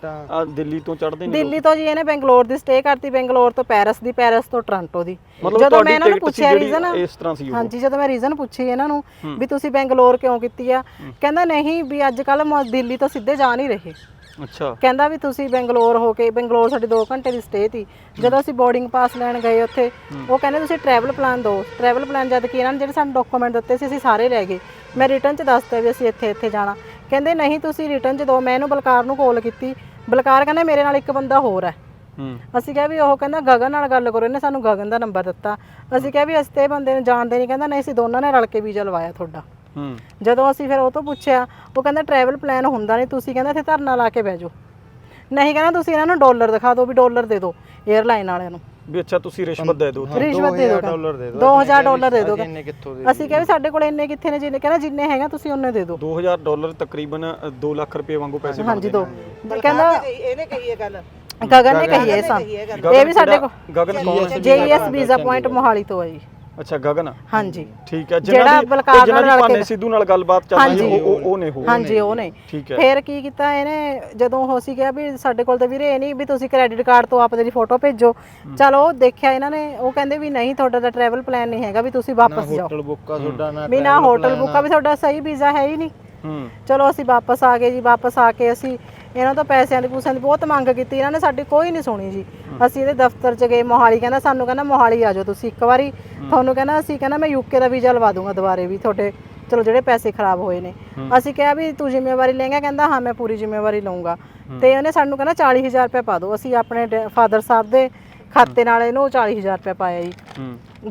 A: ਦਿੱਲੀ ਤੋਂ ਚੜ੍ਹਦੇ ਨੇ
B: ਦਿੱਲੀ ਤੋਂ ਜੀ ਇਹਨੇ ਬੈਂਗਲੌਰ ਦੀ ਸਟੇ ਕਰਤੀ ਬੈਂਗਲੌਰ ਤੋਂ ਪੈਰਿਸ ਦੀ ਪੈਰਿਸ ਤੋਂ ਟੋਰਾਂਟੋ ਦੀ। ਜਦੋਂ ਮੈਂ ਇਹਨਾਂ ਨੂੰ ਪੁੱਛਿਆ
A: ਜਿਹੜੀ
B: ਰੀਜ਼ਨ
A: ਇਸ ਤਰ੍ਹਾਂ ਸੀ ਉਹ।
B: ਹਾਂਜੀ ਜਦੋਂ ਮੈਂ ਰੀਜ਼ਨ ਪੁੱਛੀ ਇਹਨਾਂ ਨੂੰ ਵੀ ਤੁਸੀਂ ਬੈਂਗਲੌਰ ਕਿਉਂ ਕੀਤੀ ਆ ਕਹਿੰਦਾ ਨਹੀਂ ਵੀ ਅੱਜ ਕੱਲ ਦਿੱਲੀ ਤੋਂ ਸਿੱਧੇ ਜਾ ਨਹੀਂ ਰਹੇ।
A: ਅੱਛਾ।
B: ਕਹਿੰਦਾ ਵੀ ਤੁਸੀਂ ਬੈਂਗਲੌਰ ਹੋ ਕੇ ਬੈਂਗਲੌਰ ਸਾਡੀ 2 ਘੰਟੇ ਦੀ ਸਟੇ ਸੀ। ਜਦੋਂ ਅਸੀਂ ਬੋਰਡਿੰਗ ਪਾਸ ਲੈਣ ਗਏ ਉੱਥੇ ਉਹ ਕਹਿੰਦੇ ਤੁਸੀਂ ਟਰੈਵਲ ਪਲਾਨ ਦਿਓ ਟਰੈਵਲ ਪਲਾਨ ਜਦ ਕਿ ਇਹਨਾਂ ਨੇ ਜਿਹੜੇ ਸਾਨੂੰ ਡਾਕੂਮੈਂਟ ਦਿੱਤੇ ਸੀ ਅਸੀਂ ਸਾਰੇ ਲੈ ਗਏ। ਮੈਂ ਰਿਟਰਨ ਚ ਦੱਸਤਾ ਵੀ ਅਸੀਂ ਇੱਥੇ ਇੱਥੇ ਜਾਣਾ। ਕਹਿੰਦੇ ਨਹੀਂ ਤੁਸੀਂ ਰਿਟਰਨ ਚ ਦਿਓ ਮੈਂ ਇਹਨੂੰ ਬਲਕਾਰ ਨੂੰ ਕਾਲ ਕੀਤੀ। ਬਲਕਾਰ ਕਹਿੰਦਾ ਮੇਰੇ ਨਾਲ ਇੱਕ ਬੰਦਾ ਹੋਰ ਹੈ। ਅਸੀਂ ਕਿਹਾ ਵੀ ਉਹ ਕਹਿੰਦਾ ਗਗਨ ਨਾਲ ਗੱਲ ਕਰੋ ਇਹਨੇ ਸਾਨੂੰ ਗਗਨ ਦਾ ਨੰਬਰ ਦਿੱਤਾ। ਅਸੀਂ ਕਿਹਾ ਵੀ ਅਸੀਂ ਤੇ ਬੰਦੇ ਨੂੰ ਜਾਣਦੇ ਨਹੀਂ। ਕਹਿੰਦਾ ਨਹੀਂ ਅਸੀਂ ਦੋਨਾਂ ਨੇ ਰਲ ਕੇ ਵੀਜ਼ਾ ਲਵਾਇਆ ਤੁਹਾਡਾ।
A: ਹੂੰ।
B: ਜਦੋਂ ਅਸੀਂ ਫਿਰ ਉਹ ਤੋਂ ਪੁੱਛਿਆ ਉਹ ਕਹਿੰਦਾ ਟਰੈਵਲ ਪਲਾਨ ਹੁੰਦਾ ਨਹੀਂ ਤੁਸੀਂ ਕਹਿੰਦਾ ਇੱਥੇ ਧਰਨਾ ਲਾ ਕੇ ਬਹਿ ਜਾਓ। ਨਹੀਂ ਕਹਿੰਦਾ ਤੁਸੀਂ ਇਹਨਾਂ ਨੂੰ ਡਾਲਰ ਦਿਖਾ ਦਿਓ ਵੀ ਡਾਲਰ ਦੇ ਦਿਓ 에ਅਰਲਾਈਨ ਵਾਲਿਆਂ ਨੂੰ।
A: ਵੀ ਅੱਛਾ ਤੁਸੀਂ ਰਿਸ਼ਵਤ ਦੇ ਦਿਓ
B: ਰਿਸ਼ਵਤ ਦੇ ਦਿਓ
C: ਡਾਲਰ ਦੇ ਦਿਓ।
B: 2000 ਡਾਲਰ ਦੇ ਦਿਓ
C: ਇੰਨੇ ਕਿੱਥੋਂ ਦੇ
B: ਅਸੀਂ ਕਿਹਾ ਵੀ ਸਾਡੇ ਕੋਲ ਇੰਨੇ ਕਿੱਥੇ ਨੇ ਜਿੰਨੇ ਕਹਿੰਦਾ ਜਿੰਨੇ ਹੈਗਾ ਤੁਸੀਂ ਉਹਨੇ ਦੇ ਦਿਓ।
A: 2000 ਡਾਲਰ ਤਕਰੀਬਨ 2 ਲੱਖ ਰੁਪਏ ਵਾਂਗੂ ਪੈਸੇ
B: ਹਾਂਜੀ ਦੋ।
D: ਕਹਿੰਦਾ
B: ਕਹਿੰਦਾ
D: ਇਹਨੇ ਕਹੀ ਇਹ ਗੱਲ।
B: ਗਗਨ ਨੇ ਕਹੀ ਹੈ ਇਹ ਸਾਨੂੰ ਇਹ ਵੀ ਸਾਡੇ ਕੋਲ
A: ਗਗਨ ਕੌਣ
B: ਜੀਐਸ ਵੀਜ਼ਾ ਪੁਆਇੰਟ ਮੋਹਾਲੀ ਤੋਂ ਹੈ ਜੀ।
A: ਅੱਛਾ ਗਗਨ?
B: ਹਾਂਜੀ।
A: ਠੀਕ ਹੈ
B: ਜਿਹੜਾ
A: ਜਿਹਨਾਂ ਦੀ
B: ਬਲਕਾਰ ਨਾਲ ਰਲ ਕੇ-
A: ਭਾਨੇ ਸਿੱਧੂ ਨਾਲ ਗੱਲਬਾਤ ਚੱਲ ਰਹੀ ਉਹ ਉਹ- ਉਹ ਨੇ ਹੋ
B: ਹਾਂਜੀ ਉਹ ਨੇ।
A: ਠੀਕ ਹੈ।
B: ਫਿਰ ਕੀ ਕੀਤਾ ਇਹਨੇ? ਜਦੋਂ ਉਹ ਸੀ ਗਿਆ ਵੀ ਸਾਡੇ ਕੋਲ ਤਾਂ ਵੀਰੇ ਇਹ ਨਹੀਂ ਵੀ ਤੁਸੀਂ ਕ੍ਰੈਡਿਟ ਕਾਰਡ ਤੋਂ ਆਪਦੇ ਦੀ ਫੋਟੋ ਭੇਜੋ। ਚਲੋ ਉਹ ਦੇਖਿਆ ਇਹਨਾਂ ਨੇ ਉਹ ਕਹਿੰਦੇ ਵੀ ਨਹੀਂ ਤੁਹਾਡਾ ਤਾਂ ਟਰੈਵਲ ਪਲਾਨ ਨਹੀਂ ਹੈਗਾ ਵੀ ਤੁਸੀਂ ਵਾਪਸ ਜਾਓ।
C: ਹੋਟਲ ਬੁੱਕ ਆ ਤੁਹਾਡਾ ਨਾ
B: ਵੀ ਨਾ ਹੋਟਲ ਬੁੱਕ ਆ। ਵੀ ਤੁਹਾਡਾ ਸਹੀ ਵੀਜ਼ਾ ਹੈ ਹੀ ਨਹੀਂ।
A: ਹੂੰ।
B: ਚਲੋ ਅਸੀਂ ਵਾਪਸ ਆ ਗਏ ਜੀ ਵਾਪਸ ਆ ਕੇ ਅਸੀਂ ਇਹਨਾਂ ਤੋਂ ਪੈਸਿਆਂ ਦੀ ਪੂਸਿਆਂ ਦੀ ਬਹੁਤ ਮੰਗ ਕੀਤੀ, ਇਹਨਾਂ ਨੇ ਸਾਡੀ ਕੋਈ ਨਹੀਂ ਸੁਣੀ ਜੀ। ਅਸੀਂ ਇਹਦੇ ਦਫ਼ਤਰ 'ਚ ਗਏ, ਮੋਹਾਲੀ ਕਹਿੰਦਾ ਸਾਨੂੰ ਕਹਿੰਦਾ ਮੋਹਾਲੀ ਆ ਜਾਓ ਤੁਸੀਂ ਇੱਕ ਵਾਰੀ। ਤੁਹਾਨੂੰ ਕਹਿੰਦਾ ਅਸੀਂ ਕਹਿੰਦਾ ਮੈਂ ਯੂਕੇ ਦਾ ਵੀਜ਼ਾ ਲਵਾ ਦੂੰਗਾ ਦੁਬਾਰੇ ਵੀ ਤੁਹਾਡੇ, ਚਲੋ ਜਿਹੜੇ ਪੈਸੇ ਖਰਾਬ ਹੋਏ ਨੇ। ਅਸੀਂ ਕਿਹਾ ਵੀ ਤੂੰ ਜ਼ਿੰਮੇਵਾਰੀ ਲਏਗਾ, ਕਹਿੰਦਾ ਹਾਂ ਮੈਂ ਪੂਰੀ ਜ਼ਿੰਮੇਵਾਰੀ ਲਵਾਂਗਾ ਤੇ ਉਹਨੇ ਸਾਨੂੰ ਕਹਿੰਦਾ 40000 ਰੁਪਏ ਪਾ ਦਿਓ, ਅਸੀਂ ਆਪਣੇ ਫਾਦਰ ਸਾਹਿਬ ਦੇ ਖਾਤੇ ਨਾਲ ਇਹਨੂੰ 40000 ਰੁਪਏ ਪਾਇਆ ਜੀ।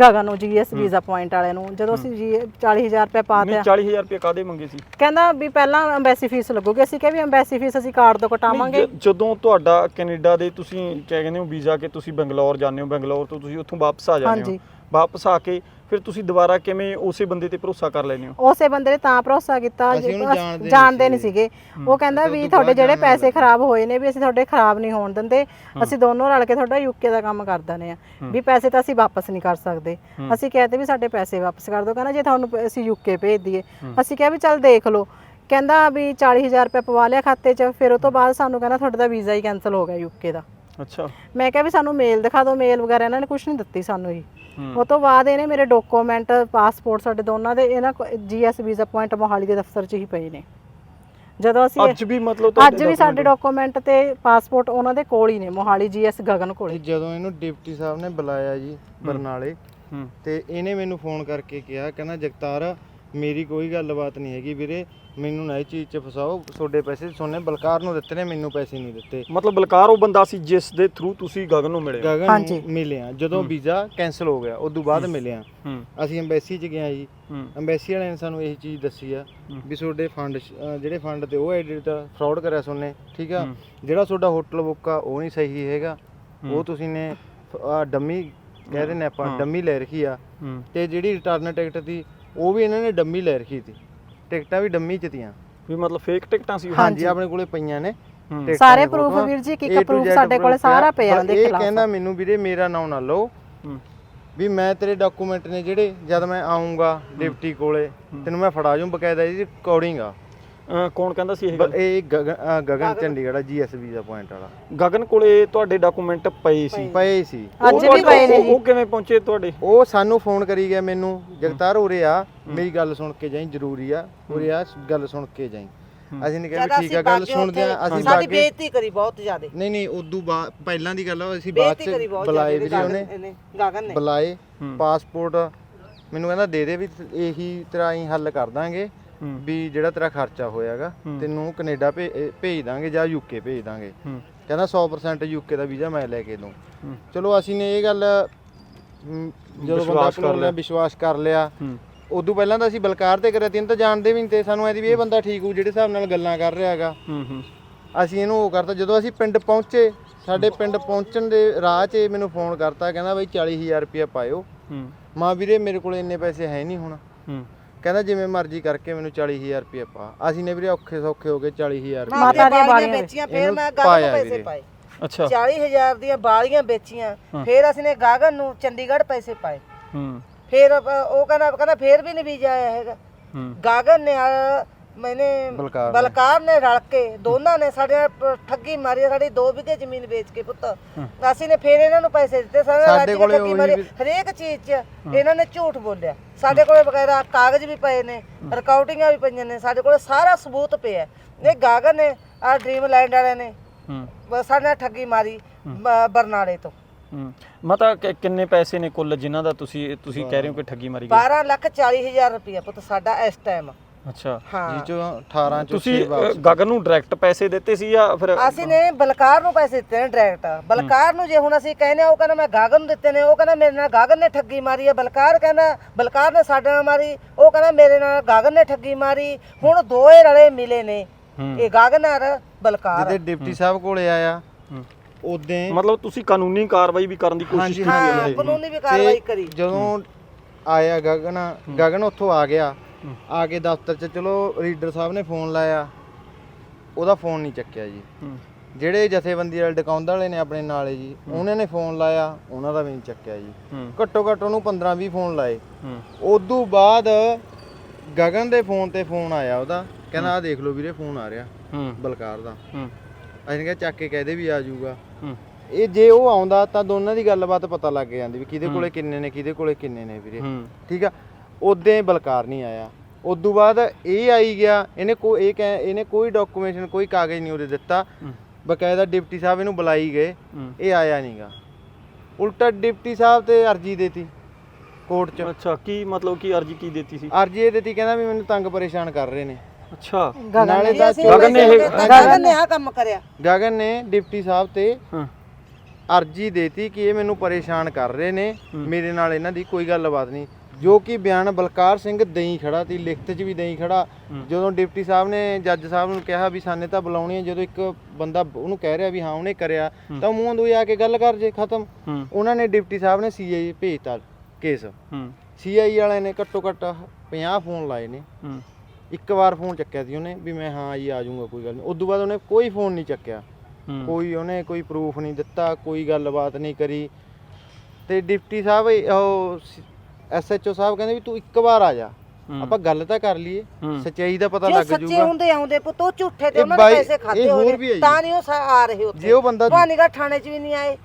B: ਗਗਨ ਨੂੰ ਜੀਐਸ ਵੀਜ਼ਾ ਪੁਆਇੰਟ ਵਾਲੇ ਨੂੰ। ਜਦੋਂ ਅਸੀਂ ਜੀ 40000 ਰੁਪਏ
A: ਨਹੀਂ
B: ਦਿਆ
A: 40000 ਰੁਪਏ ਕਾਦੇ ਮੰਗੇ ਸੀ?
B: ਕਹਿੰਦਾ ਵੀ ਪਹਿਲਾਂ ਐਮਬੈਸੀ ਫੀਸ ਲੱਗੂਗੀ। ਅਸੀਂ ਕਿਹਾ ਵੀ ਐਮਬੈਸੀ ਫੀਸ ਅਸੀਂ ਕਾਰਡ ਤੋਂ ਕਟਾਵਾਂਗੇ।
A: ਜ- ਜਦੋਂ ਤੁਹਾਡਾ ਕੈਨੇਡਾ ਦੇ ਤੁਸੀਂ ਕਿਆ ਕਹਿੰਦੇ ਹੋ ਵੀਜ਼ਾ ਕਿ ਤੁਸੀਂ ਬੰਗਲੌਰ ਜਾਂਦੇ ਹੋ ਬੰਗਲੌਰ ਤੋਂ ਤੁਸੀਂ ਉੱਥੋਂ ਵਾਪਸ ਆ ਜਾਂਦੇ ਹੋ।
B: ਹਾਂਜੀ।
A: ਵਾਪਸ ਆ ਕੇ ਫਿਰ ਤੁਸੀਂ ਦੁਬਾਰਾ ਕਿਵੇਂ ਉਸੇ ਬੰਦੇ ਤੇ ਭਰੋਸਾ ਕਰ ਲੈਂਦੇ ਹੋ?
B: ਉਸੇ ਬੰਦੇ ਨੇ ਤਾਂ ਭਰੋਸਾ ਕੀਤਾ
C: ਅਸੀਂ ਉਹਨੂੰ ਜਾਣਦੇ ਨਹੀਂ
B: ਜਾਣਦੇ ਨਹੀਂ ਸੀਗੇ। ਉਹ ਕਹਿੰਦਾ ਵੀ ਤੁਹਾਡੇ ਜਿਹੜੇ ਪੈਸੇ ਖਰਾਬ ਹੋਏ ਨੇ ਵੀ ਅਸੀਂ ਤੁਹਾਡੇ ਖਰਾਬ ਨਹੀਂ ਹੋਣ ਦਿੰਦੇ। ਅਸੀਂ ਦੋਨੋਂ ਰਲ ਕੇ ਤੁਹਾਡਾ ਯੂਕੇ ਦਾ ਕੰਮ ਕਰ ਦਨੇ ਆ ਵੀ ਪੈਸੇ ਤਾਂ ਅਸੀਂ ਵਾਪਸ ਨਹੀਂ ਕਰ ਸਕਦੇ। ਅਸੀਂ ਕਹਤੇ ਵੀ ਸਾਡੇ ਪੈਸੇ ਵਾਪਸ ਕਰ ਦਿਓ। ਕਹਿੰਦਾ ਜੇ ਤੁਹਾਨੂੰ ਅਸੀਂ ਯੂਕੇ ਭੇਜ ਦਈਏ। ਅਸੀਂ ਕਿਹਾ ਵੀ ਚੱਲ ਦੇਖ ਲਓ। ਕਹਿੰਦਾ ਵੀ 40000 ਰੁਪਏ ਪਵਾ ਲਿਆ ਖਾਤੇ 'ਚ। ਫਿਰ ਉਹ ਤੋਂ ਬਾਅਦ ਸਾਨੂੰ ਕਹਿੰਦਾ ਤੁਹਾਡਾ ਤਾਂ ਵੀਜ਼ਾ ਹੀ ਕੈਨਸਲ ਹੋ ਗਿਆ ਯੂਕੇ ਦਾ।
A: ਅੱਛਾ।
B: ਮੈਂ ਕਿਹਾ ਵੀ ਸਾਨੂੰ ਮੇਲ ਦਿਖਾ ਦਿਓ ਮੇਲ ਵਗੈਰਾ ਇਹਨਾਂ ਨੇ ਕੁਝ ਨਹੀਂ ਦਿੱਤੀ ਸਾਨੂੰ ਜੀ।
A: ਹੂੰ।
B: ਉਹ ਤੋਂ ਬਾਅਦ ਇਹਨੇ ਮੇਰੇ ਡਾਕੂਮੈਂਟ ਪਾਸਪੋਰਟ ਸਾਡੇ ਦੋਨਾਂ ਦੇ ਇਹਨਾਂ ਜੀਐਸ ਵੀਜ਼ਾ ਪੁਆਇੰਟ ਮੋਹਾਲੀ ਦੇ ਦਫ਼ਤਰ 'ਚ ਹੀ ਪਏ ਨੇ। ਜਦੋਂ ਅਸੀਂ
A: ਅੱਜ ਵੀ ਮਤਲਬ
B: ਅੱਜ ਵੀ ਸਾਡੇ ਡਾਕੂਮੈਂਟ ਤੇ ਪਾਸਪੋਰਟ ਉਹਨਾਂ ਦੇ ਕੋਲ ਹੀ ਨੇ ਮੋਹਾਲੀ ਜੀਐਸ ਗਗਨ ਕੋਲੇ
C: ਜਦੋਂ ਇਹਨੂੰ ਡਿਪਟੀ ਸਾਹਿਬ ਨੇ ਬੁਲਾਇਆ ਜੀ ਬਰਨਾਲੇ
A: ਹੂੰ।
C: ਤੇ ਇਹਨੇ ਮੈਨੂੰ ਫੋਨ ਕਰਕੇ ਕਿਹਾ ਕਹਿੰਦਾ ਜਗਤਾਰ ਮੇਰੀ ਕੋਈ ਗੱਲਬਾਤ ਨਹੀਂ ਹੈਗੀ ਵੀਰੇ। ਮੈਨੂੰ ਨਾ ਇਹ ਚੀਜ਼ 'ਚ ਫਸਾਓ ਤੁਹਾਡੇ ਪੈਸੇ ਸੋਨੇ ਬਲਕਾਰ ਨੂੰ ਦਿੱਤੇ ਨੇ ਮੈਨੂੰ ਪੈਸੇ ਨਹੀਂ ਦਿੱਤੇ।
A: ਮਤਲਬ ਬਲਕਾਰ ਉਹ ਬੰਦਾ ਸੀ ਜਿਸ ਦੇ ਥਰੂ ਤੁਸੀਂ ਗਗਨ ਨੂੰ ਮਿਲੇ ਹੋ।
C: ਗਗਨ
B: ਹਾਂਜੀ।
C: ਨੂੰ ਮਿਲਿਆ। ਜਦੋਂ ਵੀਜ਼ਾ ਕੈਨਸਲ ਹੋ ਗਿਆ ਉਦੋਂ ਬਾਅਦ ਮਿਲਿਆ।
A: ਹੂੰ।
C: ਅਸੀਂ ਐਮਬੈਸੀ 'ਚ ਗਏ ਜੀ।
A: ਹੂੰ।
C: ਐਮਬੈਸੀ ਵਾਲਿਆਂ ਨੇ ਸਾਨੂੰ ਇਹ ਚੀਜ਼ ਦੱਸੀ ਆ
A: ਹੂੰ।
C: ਵੀ ਤੁਹਾਡੇ ਫੰਡ ਜਿਹੜੇ ਫੰਡ ਤੇ ਉਹ ਐਡਿਟ ਫਰਾਡ ਕਰਿਆ ਸੋਨੇ ਠੀਕ ਆ?
A: ਹੂੰ।
C: ਜਿਹੜਾ ਤੁਹਾਡਾ ਹੋਟਲ ਬੁੱਕ ਆ ਉਹ ਨਹੀਂ ਸਹੀ ਹੈਗਾ। ਉਹ ਤੁਸੀਂ ਨੇ ਡੰਮੀ ਕਹਿ ਰਹੇ ਨੇ ਆਪਾਂ
A: ਹਾਂ।
C: ਡੰਮੀ ਲੈ ਰੱਖੀ ਆ।
A: ਹੂੰ।
C: ਤੇ ਜਿਹੜੀ ਰਿਟਰਨ ਟਿਕਟ ਸੀ ਉਹ ਵੀ ਇਹਨਾਂ ਨੇ ਡੰਮੀ ਲੈ ਰੱਖੀ ਸੀ। ਟਿਕਟਾਂ ਵੀ ਡੰਮੀ ਚ ਤੀਆਂ।
A: ਵੀ ਮਤਲਬ ਫੇਕ ਟਿਕਟਾਂ ਸੀ ਉਹ?
C: ਹਾਂਜੀ ਆਪਣੇ ਕੋਲੇ ਪਈਆਂ ਨੇ। ਟਿਕਟਾਂ
B: ਸਾਰੇ
C: ਦੀਆਂ
B: proof
C: ਫੋਟੋਆਂ,
B: ਵੀਰ ਜੀ, ਇੱਕ
C: A to
B: proof
C: Z
B: ਸਾਡੇ ਕੋਲੇ
C: proof
B: ਸਾਰਾ ਪਿਆ
C: ਪਰ
B: ਉਹਦੇ
C: ਇਹ। ਕਹਿੰਦਾ ਮੈਨੂੰ ਵੀਰੇ ਮੇਰਾ ਨਾਮ ਨਾ ਲਓ।
A: ਹੂੰ।
C: ਵੀ ਮੈਂ ਤੇਰੇ ਡਾਕੂਮੈਂਟ ਨੇ ਜਿਹੜੇ ਜਦ ਮੈਂ ਆਉਂਗਾ ਡਿਪਟੀ ਕੋਲੇ ਤੈਨੂੰ ਮੈਂ ਫੜਾ ਜੂ ਬਕਾਇਦਾ ਇਹਦੀ ਰਿਕਾਰਡਿੰਗ ਆ।
A: ਅਹ ਕੌਣ ਕਹਿੰਦਾ ਸੀ ਇਹ
C: ਬ-
A: ਗੱਲ?
C: ਇਹ ਗਗਨ ਅ, Gagan Chandigarh GS visa point ਵਾਲਾ।
A: ਗਗਨ ਕੋਲੇ ਤੁਹਾਡੇ ਡਾਕੂਮੈਂਟ ਪਏ ਸੀ।
C: ਪਏ। ਸੀ।
B: ਅੱਜ
A: ਉਹ
B: ਵੀ
A: ਤੁਹਾਡੇ-
B: ਪਏ ਨੇ
A: ਉਹ-
B: ਜੀ।
A: ਉਹ ਕਿਵੇਂ ਪਹੁੰਚੇ ਤੁਹਾਡੇ?
C: ਉਹ ਸਾਨੂੰ ਫੋਨ ਕਰੀ ਗਿਆ ਮੈਨੂੰ ਜਗਤਾਰ ਉਰੇ ਆ ਮੇਰੀ ਗੱਲ ਸੁਣ ਕੇ ਜਾਈ ਜ਼ਰੂਰੀ ਆ ਉਰੇ ਆ ਗੱਲ ਸੁਣ ਕੇ ਜਾਈ। ਅਸੀਂ ਨੇ ਕਿਹਾ ਵੀ ਠੀਕ ਆ ਗੱਲ ਸੁਣਦੇ ਆ ਅਸੀਂ
D: ਸਾਡੀ ਬੇਇੱਜ਼ਤੀ ਕਰੀ ਬਹੁਤ ਜ਼ਿਆਦਾ।
C: ਨਹੀਂ ਨਹੀਂ ਉਦੋਂ ਬਾਅਦ ਪਹਿਲਾਂ ਦੀ ਗੱਲ ਆ ਅਸੀਂ ਬਾਅਦ
D: ਬੇਇੱਜ਼ਤੀ ਕਰੀ
C: ਚ
D: ਬਹੁਤ
C: ਬੁਲਾਏ
D: ਜ਼ਿਆਦਾ ਇਹਨੇ
C: ਉਹਨੇ।
D: ਇਹਨੇ ਗਗਨ ਨੇ।
C: ਬੁਲਾਏ। ਪਾਸਪੋਰਟ ਮੈਨੂੰ ਕਹਿੰਦਾ ਦੇ ਦੇ ਵੀ ਇਹੀ ਤੇਰਾ ਹੀ ਹੱਲ ਕਰ ਦਾਂਗੇ। ਵੀ ਜਿਹੜਾ ਤੇਰਾ ਖਰਚਾ ਹੋਇਆਗਾ। ਤੈਨੂੰ ਕੈਨੇਡਾ ਭੇਜ ਦਾਂਗੇ ਜਾਂ ਯੂਕੇ ਭੇਜ ਦਾਂਗੇ। ਕਹਿੰਦਾ 100% ਯੂਕੇ ਦਾ ਵੀਜ਼ਾ ਮੈਂ ਲੈ ਕੇ ਦੂੰ। ਚਲੋ ਅਸੀਂ ਨੇ ਇਹ ਗੱਲ ਜਦੋਂ ਬੰਦਾ
A: ਵਿਸ਼ਵਾਸ ਕਰ ਲਿਆ।
C: ਵਿਸ਼ਵਾਸ ਕਰ ਲਿਆ। ਉਦੋਂ ਪਹਿਲਾਂ ਤਾਂ ਅਸੀਂ ਬਲਕਾਰ ਤੇ ਕਰਿਆ ਤਿੰਨ ਤਾਂ ਜਾਣਦੇ ਵੀ ਨਹੀਂ ਤੇ ਸਾਨੂੰ ਐਦੀ ਵੀ ਇਹ ਬੰਦਾ ਠੀਕ ਹੋ ਜਿਹੜੇ ਹਿਸਾਬ ਨਾਲ ਗੱਲਾਂ ਕਰ ਰਿਹਾ ਹੈਗਾ। ਅਸੀਂ ਇਹਨੂੰ ਉਹ ਕਰਤਾ ਜਦੋਂ ਅਸੀਂ ਪਿੰਡ ਪਹੁੰਚੇ ਸਾਡੇ ਪਿੰਡ ਪਹੁੰਚਣ ਦੇ ਰਾਹ 'ਚ ਇਹ ਮੈਨੂੰ ਫੋਨ ਕਰਤਾ ਕਹਿੰਦਾ ਬਈ 40000 ਰੁਪਇਆ ਪਾਇਓ। ਮਾਂ ਵੀਰੇ ਮੇਰੇ ਕੋਲ ਇੰਨੇ ਪੈਸੇ ਹੈ ਨਹੀਂ ਹੁਣ। ਕਹਿੰਦਾ ਜਿਵੇਂ ਮਰਜ਼ੀ ਕਰਕੇ ਮੈਨੂੰ 40000 ਰੁਪਇਆ ਪਾ। ਅਸੀਂ ਨੇ ਵੀਰੇ ਔਖੇ ਸੌਖੇ ਹੋ ਗਏ 40000
D: ਮੈਂ
C: ਰੁਪਇਆ
B: ਮਾਤਾ ਦੀਆਂ ਬਾਲੀਆਂ
D: ਵੇਚੀਆਂ ਫਿਰ
C: ਇਹਨੂੰ
D: ਮੈਂ ਗਗਨ
C: ਪਾਇਆ
D: ਨੂੰ ਪੈਸੇ
C: ਵੀਰੇ।
D: ਪਾਏ।
A: ਅੱਛਾ।
D: 40000 ਦੀਆਂ ਬਾਲੀਆਂ ਵੇਚੀਆਂ ਫਿਰ ਅਸੀਂ ਨੇ ਗਗਨ ਨੂੰ ਚੰਡੀਗੜ੍ਹ ਪੈਸੇ ਪਾਏ।
A: ਹੂੰ।
D: ਫਿਰ ਉਹ ਕਹਿੰਦਾ ਕਹਿੰਦਾ ਫਿਰ ਵੀ ਨਹੀਂ ਵੀਜ਼ਾ ਆਇਆ ਹੈਗਾ।
A: ਹੂੰ।
D: ਗਗਨ ਨੇ ਆ, ਮੈਨੇ
C: ਬਲਕਾਰ ਨੇ।
D: ਬਲਕਾਰ ਨੇ ਰਲ ਕੇ ਦੋਨਾਂ ਨੇ ਸਾਡੇ ਨਾਲ ਪ- ਠੱਗੀ ਮਾਰੀ ਆ, ਸਾਡੀ 2 ਵਿਗੇ ਜ਼ਮੀਨ ਵੇਚ ਕੇ ਪੁੱਤ। ਅਸੀਂ ਨੇ ਫਿਰ ਇਹਨਾਂ ਨੂੰ ਪੈਸੇ ਦਿੱਤੇ ਸਾਡੇ ਰਾਜੀ
C: ਕੋਲੇ
D: ਠੱਗੀ
C: ਉਹੀ
D: ਮਾਰੀ
C: ਵੀ-
D: ਹਰੇਕ ਚੀਜ਼ 'ਚ ਇਹਨਾਂ ਨੇ ਝੂਠ ਬੋਲਿਆ। ਸਾਡੇ ਕੋਲੇ ਬਕਾਇਦਾ ਕਾਗਜ਼ ਵੀ ਪਏ ਨੇ ਰਿਕਾਰਡਿੰਗਾਂ ਵੀ ਪਈਆਂ ਨੇ ਸਾਡੇ ਕੋਲੇ ਸਾਰਾ ਸਬੂਤ ਪਿਆ ਇਹ ਗਗਨ ਨੇ ਆ ਡ੍ਰੀਮ ਲੈਂਡ ਵਾਲਿਆਂ ਨੇ
A: ਹੂੰ।
D: ਬ- ਸਾਡੇ ਨਾਲ ਠੱਗੀ ਮਾਰੀ ਬ- ਬਰਨਾਲੇ ਤੋਂ।
A: ਹੂੰ। ਮਤਾ ਕਿ- ਕਿੰਨੇ ਪੈਸੇ ਨੇ ਕੁੱਲ ਜਿਨ੍ਹਾਂ ਦਾ ਤੁਸੀਂ ਤੁਸੀਂ ਕਹਿ ਰਹੇ ਹੋ ਕਿ ਠੱਗੀ ਮਾਰੀ ਗਈ?
D: 12 ਲੱਖ 40 ਹਜ਼ਾਰ ਰੁਪਇਆ ਪੁੱਤ ਸਾਡਾ ਇਸ ਟਾਈਮ
A: ਅੱਛਾ।
D: ਹਾਂ।
C: ਜੀ ਚੋਂ 18 ਚੋਂ
A: ਤੁਸੀਂ
C: ਛੇ
A: ਅ,
C: ਵਾਪਸ।
A: ਗਗਨ ਨੂੰ ਡਾਇਰੈਕਟ ਪੈਸੇ ਦਿੱਤੇ ਸੀ ਜਾਂ ਫਿਰ
D: ਅਸੀਂ ਨੇ ਬਲਕਾਰ ਨੂੰ ਪੈਸੇ ਦਿੱਤੇ ਨੇ ਡਾਇਰੈਕਟ ਬਲਕਾਰ ਨੂੰ ਜੇ ਹੁਣ ਅਸੀਂ ਕਹਿੰਦੇ ਆ ਉਹ ਕਹਿੰਦਾ ਮੈਂ ਗਾਗਨ ਨੂੰ ਦਿੱਤੇ ਨੇ ਉਹ ਕਹਿੰਦਾ ਮੇਰੇ ਨਾਲ ਗਾਗਨ ਨੇ ਠੱਗੀ ਮਾਰੀ ਹੈ ਬਲਕਾਰ ਕਹਿੰਦਾ ਬਲਕਾਰ ਨੇ ਸਾਡੇ ਨਾਲ ਮਾਰੀ ਉਹ ਕਹਿੰਦਾ ਮੇਰੇ ਨਾਲ ਗਾਗਨ ਨੇ ਠੱਗੀ ਮਾਰੀ। ਹੁਣ ਦੋਏ ਰਲੇ ਮਿਲੇ ਨੇ।
A: ਹੂੰ।
D: ਇਹ ਗਾਗਨ ਔਰ ਬਲਕਾਰ।
C: ਜਿਹਦੇ ਡਿਪਟੀ ਸਾਹਿਬ ਕੋਲੇ ਆਇਆ
A: ਹੂੰ।
C: ਉਦੋਂ
A: ਮਤਲਬ ਤੁਸੀਂ ਕਾਨੂੰਨੀ ਕਾਰਵਾਈ ਵੀ ਕਰਨ ਦੀ ਕੋਸ਼ਿਸ਼
C: ਹਾਂਜੀ,
A: ਕੀਤੀ
C: ਹਾਂਜੀ।
D: ਹਾਂ।
A: ਹੈ
D: ਕਾਨੂੰਨੀ ਵੀ ਕਾਰਵਾਈ
C: ਤੇ
D: ਕਰੀ।
C: ਜਦੋਂ ਆਇਆ ਗਗਨ ਗਗਨ ਉੱਥੋਂ ਆ ਗਿਆ ਆ ਕੇ ਦਫ਼ਤਰ 'ਚ ਚਲੋ ਰੀਡਰ ਸਾਹਿਬ ਨੇ ਫੋਨ ਲਾਇਆ। ਉਹਦਾ ਫੋਨ ਨਹੀਂ ਚੱਕਿਆ ਜੀ। ਜਿਹੜੇ ਜਥੇਬੰਦੀ ਵਾਲੇ ਡਕਾਉਂਦਾ ਵਾਲੇ ਨੇ ਆਪਣੇ ਨਾਲੇ ਜੀ ਉਹਨਾਂ ਨੇ ਫੋਨ ਲਾਇਆ ਉਹਨਾਂ ਦਾ ਵੀ ਨਹੀਂ ਚੱਕਿਆ ਜੀ। ਘੱਟੋ ਘੱਟ ਉਹਨੂੰ 15 20 ਫੋਨ ਲਾਏ। ਉਦੋਂ ਬਾਅਦ ਗਗਨ ਦੇ ਫੋਨ ਤੇ ਫੋਨ ਆਇਆ ਉਹਦਾ। ਕਹਿੰਦਾ ਆ ਦੇਖ ਲਓ ਵੀਰੇ ਫੋਨ ਆ ਰਿਹਾ ਬਲਕਾਰ ਦਾ। ਅਸੀਂ ਕਿਹਾ ਚੱਕ ਕੇ ਕਹਦੇ ਵੀ ਆ ਜਾਊਗਾ। ਇਹ ਜੇ ਉਹ ਆਉਂਦਾ ਤਾਂ ਦੋਨਾਂ ਦੀ ਗੱਲਬਾਤ ਪਤਾ ਲੱਗ ਜਾਂਦੀ ਵੀ ਕਿਹਦੇ ਕੋਲੇ ਕਿੰਨੇ ਨੇ ਕਿਹਦੇ ਕੋਲੇ ਕਿੰਨੇ ਨੇ ਵੀਰੇ। ਠੀਕ ਆ? ਉਦੋਂ ਬਲਕਾਰ ਨਹੀਂ ਆਇਆ। ਉਦੋਂ ਬਾਅਦ ਇਹ ਆਈ ਗਿਆ ਇਹਨੇ ਕੋਈ ਇਹ ਕਹਿ ਇਹਨੇ ਕੋਈ ਡਾਕੂਮੈਂਟੇਸ਼ਨ ਕੋਈ ਕਾਗਜ਼ ਨਹੀਂ ਉਹਦੇ ਦਿੱਤਾ। ਬਕਾਇਦਾ ਡਿਪਟੀ ਸਾਹਿਬ ਇਹਨੂੰ ਬੁਲਾਈ ਗਏ
A: ਹੂੰ।
C: ਇਹ ਆਇਆ ਨਹੀਂਗਾ ਉਲਟਾ ਡਿਪਟੀ ਸਾਹਿਬ ਤੇ ਅਰਜੀ ਦੇਤੀ ਕੋਰਟ 'ਚ।
A: ਅੱਛਾ ਕੀ ਮਤਲਬ ਕੀ ਅਰਜੀ ਕੀ ਦਿੱਤੀ ਸੀ?
C: ਅਰਜੀ ਇਹ ਦਿੱਤੀ ਕਹਿੰਦਾ ਵੀ ਮੈਨੂੰ ਤੰਗ ਪਰੇਸ਼ਾਨ ਕਰ ਰਹੇ ਨੇ।
A: ਅੱਛਾ।
C: ਨਾਲੇ ਦਾ
A: ਗਗਨ ਨੇ ਇਹ-
D: ਗਗਨ ਨੇ ਆ ਕੰਮ ਕਰਿਆ।
C: ਗਗਨ ਨੇ ਡਿਪਟੀ ਸਾਹਿਬ ਤੇ
A: ਹਾਂ।
C: ਅਰਜੀ ਦੇਤੀ ਕਿ ਇਹ ਮੈਨੂੰ ਪਰੇਸ਼ਾਨ ਕਰ ਰਹੇ ਨੇ। ਮੇਰੇ ਨਾਲ ਇਹਨਾਂ ਦੀ ਕੋਈ ਗੱਲਬਾਤ ਨਹੀਂ। ਜੋ ਕਿ ਬਿਆਨ ਬਲਕਾਰ ਸਿੰਘ ਦਈ ਖੜਾ ਤੀ ਲਿਖਤ 'ਚ ਵੀ ਦਈ ਖੜਾ। ਜਦੋਂ ਡਿਪਟੀ ਸਾਹਿਬ ਨੇ ਜੱਜ ਸਾਹਿਬ ਨੂੰ ਕਿਹਾ ਵੀ ਸਾਨੇ ਤਾਂ ਬੁਲਾਉਣੀ ਹੈ ਜਦੋਂ ਇੱਕ ਬੰਦਾ ਉਹਨੂੰ ਕਹਿ ਰਿਹਾ ਵੀ ਹਾਂ ਉਹਨੇ ਕਰਿਆ ਤਾਂ ਮੂੰਹੋਂ ਦੋਈ ਆ ਕੇ ਗੱਲ ਕਰ ਜੇ ਖਤਮ। ਉਹਨਾਂ ਨੇ ਡਿਪਟੀ ਸਾਹਿਬ ਨੇ ਸੀਆਈ ਭੇਜਤਾ ਕੇਸ। ਸੀਆਈ ਵਾਲਿਆਂ ਨੇ ਘੱਟੋ ਘੱਟ 50 ਫੋਨ ਲਾਏ ਨੇ। ਇੱਕ ਵਾਰ ਫੋਨ ਚੱਕਿਆ ਸੀ ਉਹਨੇ ਵੀ ਮੈਂ ਹਾਂ ਜੀ ਆ ਜਾਊਂਗਾ ਕੋਈ ਗੱਲ ਨਹੀਂ ਉਦੋਂ ਬਾਅਦ ਉਹਨੇ ਕੋਈ ਫੋਨ ਨਹੀਂ ਚੱਕਿਆ। ਕੋਈ ਉਹਨੇ ਕੋਈ ਪ੍ਰੂਫ ਨਹੀਂ ਦਿੱਤਾ ਕੋਈ ਗੱਲਬਾਤ ਨਹੀਂ ਕਰੀ। ਤੇ ਡਿਪਟੀ ਸਾਹਿਬ ਉਹ ਐਸਐਚਓ ਸਾਹਿਬ ਕਹਿੰਦੇ ਵੀ ਤੂੰ ਇੱਕ ਵਾਰ ਆ ਜਾ। ਆਪਾਂ ਗੱਲ ਤਾਂ ਕਰ ਲਈਏ। ਸੱਚਾਈ ਦਾ ਪਤਾ
D: ਜੇ
C: ਲੱਗ
D: ਸੱਚੇ
C: ਜੂਗਾ।
D: ਹੁੰਦੇ ਆਉਂਦੇ ਪੁੱਤ ਉਹ ਝੂਠੇ ਤੇ
C: ਇਹ
D: ਉਹਨਾਂ ਨੇ
C: ਬਾਈ-
D: ਪੈਸੇ ਖਾਦੇ
C: ਇਹ ਹੋਰ
D: ਹੋਏ
C: ਵੀ ਹੈ
D: ਨੇ,
C: ਜੀ।
D: ਤਾਂ ਨਹੀਂ ਉਹ ਸਾ- ਆ ਰਹੇ ਉੱਥੇ।
C: ਜੇ ਉਹ ਬੰਦਾ
D: ਭਾਨੀਗੜ੍ਹ ਥਾਣੇ 'ਚ ਵੀ ਨਹੀਂ ਆਏ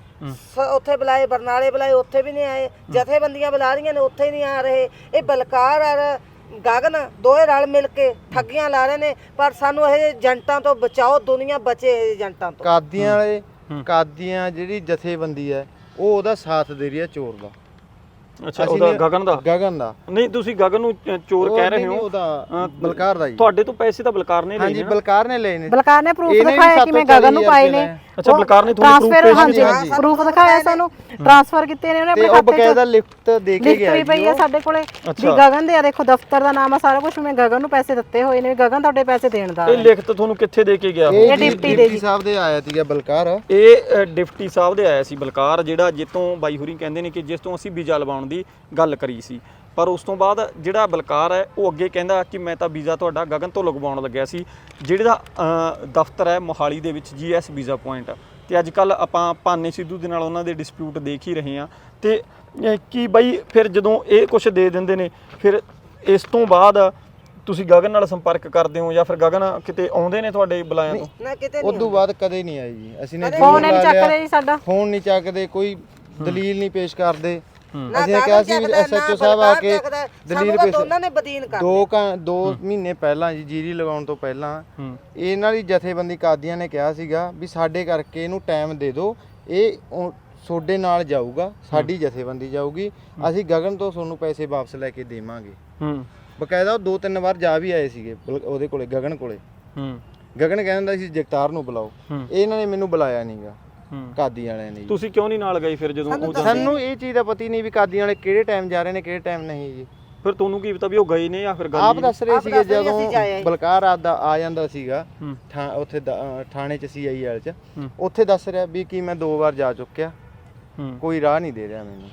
D: ਸ- ਉੱਥੇ ਬੁਲਾਏ ਬਰਨਾਲੇ ਬੁਲਾਏ ਉੱਥੇ ਵੀ ਨਹੀਂ ਆਏ। ਜਥੇਬੰਦੀਆਂ ਬੁਲਾ ਰਹੀਆਂ ਨੇ ਉੱਥੇ ਨਹੀਂ ਆ ਰਹੇ। ਇਹ ਬਲਕਾਰ ਔਰ ਗਗਨ ਦੋਏ ਰਲ ਮਿਲ ਕੇ ਠੱਗੀਆਂ ਲਾ ਰਹੇ ਨੇ ਪਰ ਸਾਨੂੰ ਇਹ ਏਜੰਟਾਂ ਤੋਂ ਬਚਾਓ ਦੁਨੀਆ ਬਚੇ ਇਹ ਏਜੰਟਾਂ ਤੋਂ।
C: ਕਾਦੀਆਂ ਵਾਲੇ ਕਾਦੀਆਂ ਜਿਹੜੀ ਜਥੇਬੰਦੀ ਹੈ ਉਹ ਉਹਦਾ ਸਾਥ ਦੇ ਰਹੀ ਹੈ ਚੋਰ ਦਾ।
A: ਅੱਛਾ
C: ਅਸੀਂ
A: ਉਹਦਾ
C: ਨੇ-
A: ਗਗਨ ਦਾ?
C: ਗਗਨ ਦਾ।
A: ਨਹੀਂ ਤੁਸੀਂ ਗਗਨ ਨੂੰ ਚੋਰ ਕਹਿ ਰਹੇ ਹੋ?
C: ਉਹਦਾ ਬਲਕਾਰ ਦਾ ਜੀ।
A: ਤੁਹਾਡੇ ਤੋਂ ਪੈਸੇ ਤਾਂ ਬਲਕਾਰ ਨੇ ਲਏ
C: ਹਾਂਜੀ
A: ਨੇ ਨਾ?
C: ਬਲਕਾਰ ਨੇ ਲਏ ਨੇ।
B: ਬਲਕਾਰ ਨੇ ਪ੍ਰੂਫ
C: ਇਹਨੇ ਵੀ
B: ਦਿਖਾਇਆ ਕਿ ਮੈਂ ਗਗਨ ਨੂੰ ਪਾਏ ਨੇ।
A: ਅੱਛਾ, ਬਲਕਾਰ ਨੇ ਤੁਹਾਨੂੰ
B: ਟ੍ਰਾਂਸਫਰ
A: ਭੇਜ
B: ਹਾਂਜੀ
C: ਹਾਂਜੀ।
B: ਪ੍ਰੂਫ ਦਿਖਾਇਆ ਸਾਨੂੰ ਟ੍ਰਾਂਸਫਰ ਕੀਤੇ ਨੇ ਉਹਨੇ
C: ਤੇ
B: ਆਪਣੇ
C: ਉਹ
B: ਖਾਤੇ
C: ਬਕਾਇਦਾ ਲਿਖਤ ਦੇ ਕੇ
B: ਲਿਖਤ
C: ਗਿਆ
B: ਵੀ ਪਈ
C: ਉਹ।
B: ਸਾਡੇ ਕੋਲੇ ਵੀ। ਗਗਨ ਦੇ ਆ ਦੇਖੋ ਦਫ਼ਤਰ ਦਾ ਨਾਮ ਆ ਸਾਰਾ ਕੁਝ ਮੈਂ ਗਗਨ ਨੂੰ ਪੈਸੇ ਦਿੱਤੇ ਹੋਏ ਨੇ ਵੀ ਗਗਨ ਤੁਹਾਡੇ ਪੈਸੇ ਦੇਣ ਦਾ
A: ਇਹ ਲਿਖਤ ਤੁਹਾਨੂੰ ਕਿੱਥੇ ਦੇ ਕੇ ਗਿਆ?
C: ਇਹ
B: ਡਿਪਟੀ ਦੇ
C: ਡਿਪਟੀ
B: ਜੀ।
C: ਸਾਹਿਬ ਦੇ ਆਇਆ ਸੀਗਾ ਬਲਕਾਰ
A: ਇਹ ਅ, ਡਿਪਟੀ ਸਾਹਿਬ ਦੇ ਆਇਆ ਸੀ ਬਲਕਾਰ ਜਿਹੜਾ ਜਿੱਤੋਂ ਬਾਈ ਹੁਰੀ ਕਹਿੰਦੇ ਨੇ ਕਿ ਜਿਸ ਤੋਂ ਅਸੀਂ ਵੀਜ਼ਾ ਲਵਾਉਣ ਦੀ ਗੱਲ ਕਰੀ ਸੀ ਪਰ ਉਸ ਤੋਂ ਬਾਅਦ ਜਿਹੜਾ ਬਲਕਾਰ ਹੈ ਉਹ ਅੱਗੇ ਕਹਿੰਦਾ ਕਿ ਮੈਂ ਤਾਂ ਵੀਜ਼ਾ ਤੁਹਾਡਾ ਗਗਨ ਤੋਂ ਲਗਵਾਉਣ ਲੱਗਿਆ ਸੀ। ਜਿਹੜਾ ਅ, ਦਫ਼ਤਰ ਹੈ ਮੋਹਾਲੀ ਦੇ ਵਿੱਚ ਜੀਐਸ ਵੀਜ਼ਾ ਪੁਆਇੰਟ। ਤੇ ਅੱਜ ਕੱਲ ਆਪਾਂ ਪਾਨੇ ਸਿੱਧੂ ਦੇ ਨਾਲ ਉਹਨਾਂ ਦੇ ਡਿਸਪਿਊਟ ਦੇਖ ਹੀ ਰਹੇ ਹਾਂ। ਤੇ ਕੀ ਬਾਈ ਫਿਰ ਜਦੋਂ ਇਹ ਕੁਝ ਦੇ ਦਿੰਦੇ ਨੇ ਫਿਰ ਇਸ ਤੋਂ ਬਾਅਦ ਤੁਸੀਂ ਗਗਨ ਨਾਲ ਸੰਪਰਕ ਕਰਦੇ ਹੋ ਜਾਂ ਫਿਰ ਗਗਨ ਕਿਤੇ ਆਉਂਦੇ ਨੇ ਤੁਹਾਡੇ ਬੁਲਾਇਆਂ ਤੋਂ?
D: ਨਾ ਕਿਤੇ
C: ਉਸ
D: ਨਹੀਂ
C: ਤੋਂ ਬਾਅਦ ਕਦੇ ਨਹੀਂ ਆਈ ਜੀ। ਅਸੀਂ ਨੇ
B: ਫੋਨ ਨਹੀਂ ਚੱਕਦੇ ਜੀ ਸਾਡਾ।
C: ਫੋਨ ਨਹੀਂ ਚੱਕਦੇ ਕੋਈ ਦਲੀਲ ਨਹੀਂ ਪੇਸ਼ ਕਰਦੇ। ਅਸੀਂ
D: ਗਗਨ
C: ਕਿਹਾ ਸੀ
D: ਚੱਕਦਾ,
C: ਐਸਐਚਓ ਸਾਹਿਬ ਆ ਕੇ ਦਲੀਲ ਪੇਸ਼
D: ਦੋਨਾਂ ਨੇ ਬਦੀਨ ਕਰ
C: ਦੋ ਦੋ ਮਹੀਨੇ ਪਹਿਲਾਂ ਜੀ ਜੀਰੀ ਲਗਾਉਣ ਤੋਂ ਪਹਿਲਾਂ ਇਹਨਾਂ ਦੀ ਜਥੇਬੰਦੀ ਕਾਦੀਆਂ ਨੇ ਕਿਹਾ ਸੀਗਾ ਵੀ ਸਾਡੇ ਕਰਕੇ ਇਹਨੂੰ ਟਾਈਮ ਦੇ ਦਿਓ ਇਹ ਤੁਹਾਡੇ ਨਾਲ ਜਾਊਗਾ ਸਾਡੀ ਜਥੇਬੰਦੀ ਜਾਊਗੀ ਅਸੀਂ ਗਗਨ ਤੋਂ ਤੁਹਾਨੂੰ ਪੈਸੇ ਵਾਪਸ ਲੈ ਕੇ ਦੇਵਾਂਗੇ।
A: ਹੂੰ।
C: ਬਕਾਇਦਾ ਉਹ ਦੋ ਤਿੰਨ ਵਾਰ ਜਾ ਵੀ ਆਏ ਸੀਗੇ ਉਹਦੇ ਕੋਲੇ ਗਗਨ ਕੋਲੇ।
A: ਹੂੰ।
C: ਗਗਨ ਕਹਿੰਦਾ ਸੀ ਜਗਤਾਰ ਨੂੰ ਬੁਲਾਓ। ਇਹਨਾਂ ਨੇ ਮੈਨੂੰ ਬੁਲਾਇਆ ਨਹੀਂਗਾ ਕਾਦੀ ਵਾਲਿਆਂ ਨੇ ਜੀ
A: ਤੁਸੀਂ ਕਿਉਂ ਨਹੀਂ ਨਾਲ ਗਏ ਫਿਰ ਜਦੋਂ ਉਹ ਜਾਂਦੇ?
C: ਸਾਨੂੰ ਇਹ ਚੀਜ਼ ਦਾ ਪਤਾ ਹੀ ਨਹੀਂ ਵੀ ਕਾਦੀ ਵਾਲੇ ਕਿਹੜੇ ਟਾਈਮ ਜਾ ਰਹੇ ਨੇ ਕਿਹੜੇ ਟਾਈਮ ਨਹੀਂ ਜੀ।
A: ਫਿਰ ਤੁਹਾਨੂੰ ਕੀ ਪਤਾ ਵੀ ਉਹ ਗਏ ਨੇ ਜਾਂ ਫਿਰ ਗੱਲ
C: ਆਪ
A: ਹੀ
C: ਦੱਸ ਰਹੇ
D: ਆਪ
C: ਸੀਗੇ
D: ਦੱਸ ਰਹੇ ਅਸੀਂ ਜਾਏ
C: ਜਦੋਂ। ਬਲਕਾਰ ਆਦਾ ਆ ਜਾਂਦਾ ਸੀਗਾ
A: ਹੂੰ।
C: ਥਾਂ ਉੱਥੇ ਦ- ਅਹ ਥਾਣੇ ਚ ਸੀਆਈਐਲ ਚ।
A: ਹੂੰ।
C: ਉੱਥੇ ਦੱਸ ਰਿਹਾ ਵੀ ਕਿ ਮੈਂ ਦੋ ਵਾਰ ਜਾ ਚੁੱਕਿਆ।
A: ਹੂੰ।
C: ਕੋਈ ਰਾਹ ਨਹੀਂ ਦੇ ਰਿਹਾ ਮੈਨੂੰ।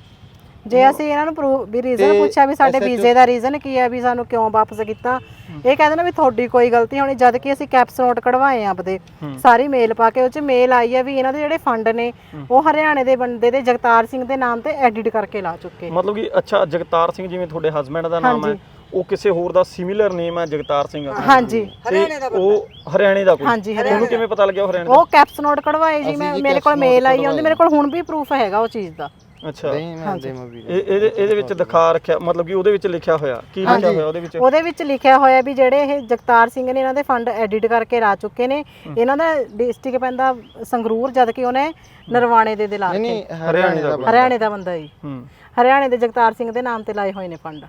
B: ਜੇ ਅਸੀਂ ਇਹਨਾਂ ਨੂੰ ਪ੍ਰੂਫ ਵੀ ਰੀਜ਼ਨ ਪੁੱਛਿਆ ਵੀ ਸਾਡੇ ਵੀਜ਼ੇ ਦਾ ਰੀਜ਼ਨ ਕੀ ਹੈ ਵੀ ਸਾਨੂੰ ਕਿਉਂ ਵਾਪਸ ਕੀਤਾ ਇਹ ਕਹਿੰਦੇ ਨੇ ਵੀ ਤੁਹਾਡੀ ਕੋਈ ਗਲਤੀ ਹੋਣੀ ਜਦ ਕਿ ਅਸੀਂ ਕੈਪਸ ਨੋਟ ਕਢਵਾਏ ਆ ਆਪਦੇ। ਸਾਰੀ ਮੇਲ ਪਾ ਕੇ ਉਹ ਚ ਮੇਲ ਆਈ ਹੈ ਵੀ ਇਹਨਾਂ ਦੇ ਜਿਹੜੇ ਫੰਡ ਨੇ ਉਹ ਹਰਿਆਣੇ ਦੇ ਬੰਦੇ ਦੇ ਜਗਤਾਰ ਸਿੰਘ ਦੇ ਨਾਮ ਤੇ ਐਡਿਟ ਕਰਕੇ ਲਾ ਚੁੱਕੇ।
A: ਮਤਲਬ ਕਿ ਅੱਛਾ ਜਗਤਾਰ ਸਿੰਘ ਜਿਵੇਂ ਤੁਹਾਡੇ ਹਸਬੰਡ ਦਾ ਨਾਮ ਹੈ। ਉਹ ਕਿਸੇ ਹੋਰ ਦਾ ਸਿਮਿਲਰ ਨੇਮ ਹੈ ਜਗਤਾਰ ਸਿੰਘ।
B: ਹਾਂਜੀ।
D: ਹਰਿਆਣੇ ਦਾ
A: ਉਹ ਹਰਿਆਣੇ ਦਾ ਕੋਈ?
B: ਹਾਂਜੀ,
A: ਤੁਹਾਨੂੰ ਕਿਵੇਂ ਪਤਾ ਲੱਗਿਆ ਉਹ ਹਰਿਆਣੇ ਦਾ?
B: ਉਹ ਕੈਪਸ ਨੋਟ ਕਢਵਾਏ ਜੀ ਮੈਂ ਮੇਰੇ ਕੋਲ ਮੇਲ ਆਈ ਉਹਦੇ ਮੇਰੇ ਕੋਲ ਹੁਣ ਵੀ ਪ੍ਰੂਫ ਹੈਗਾ ਉਹ ਚੀਜ਼ ਦਾ।
A: ਅੱਛਾ।
C: ਨਹੀਂ ਮੈਂ ਦੇ ਮੈਂ ਵੀ
A: ਇਹ ਇਹਦੇ ਇਹਦੇ ਵਿੱਚ ਦਿਖਾ ਰੱਖਿਆ ਮਤਲਬ ਕਿ ਉਹਦੇ ਵਿੱਚ ਲਿਖਿਆ ਹੋਇਆ। ਕੀ ਲਿਖਿਆ ਹੋਇਆ ਉਹਦੇ ਵਿੱਚ?
B: ਉਹਦੇ ਵਿੱਚ ਲਿਖਿਆ ਹੋਇਆ ਵੀ ਜਿਹੜੇ ਇਹ ਜਗਤਾਰ ਸਿੰਘ ਨੇ ਇਹਨਾਂ ਦੇ ਫੰਡ ਐਡਿਟ ਕਰਕੇ ਲਾ ਚੁੱਕੇ ਨੇ। ਇਹਨਾਂ ਦਾ ਡਿਸਟ੍ਰਿਕਟ ਪੈਂਦਾ ਸੰਗਰੂਰ ਜਦ ਕਿ ਉਹਨੇ ਨਰਵਾਣੇ ਦੇ ਦੇ ਲਾ
C: ਨਹੀਂ
B: ਰੱਖੇ
C: ਨਹੀਂ ਹਰਿਆਣੇ ਦਾ ਬੰਦਾ।
B: ਹਰਿਆਣੇ ਦਾ ਬੰਦਾ ਜੀ।
A: ਹੂੰ।
B: ਹਰਿਆਣੇ ਦੇ ਜਗਤਾਰ ਸਿੰਘ ਦੇ ਨਾਮ ਤੇ ਲਾਏ ਹੋਏ ਨੇ ਫੰਡ।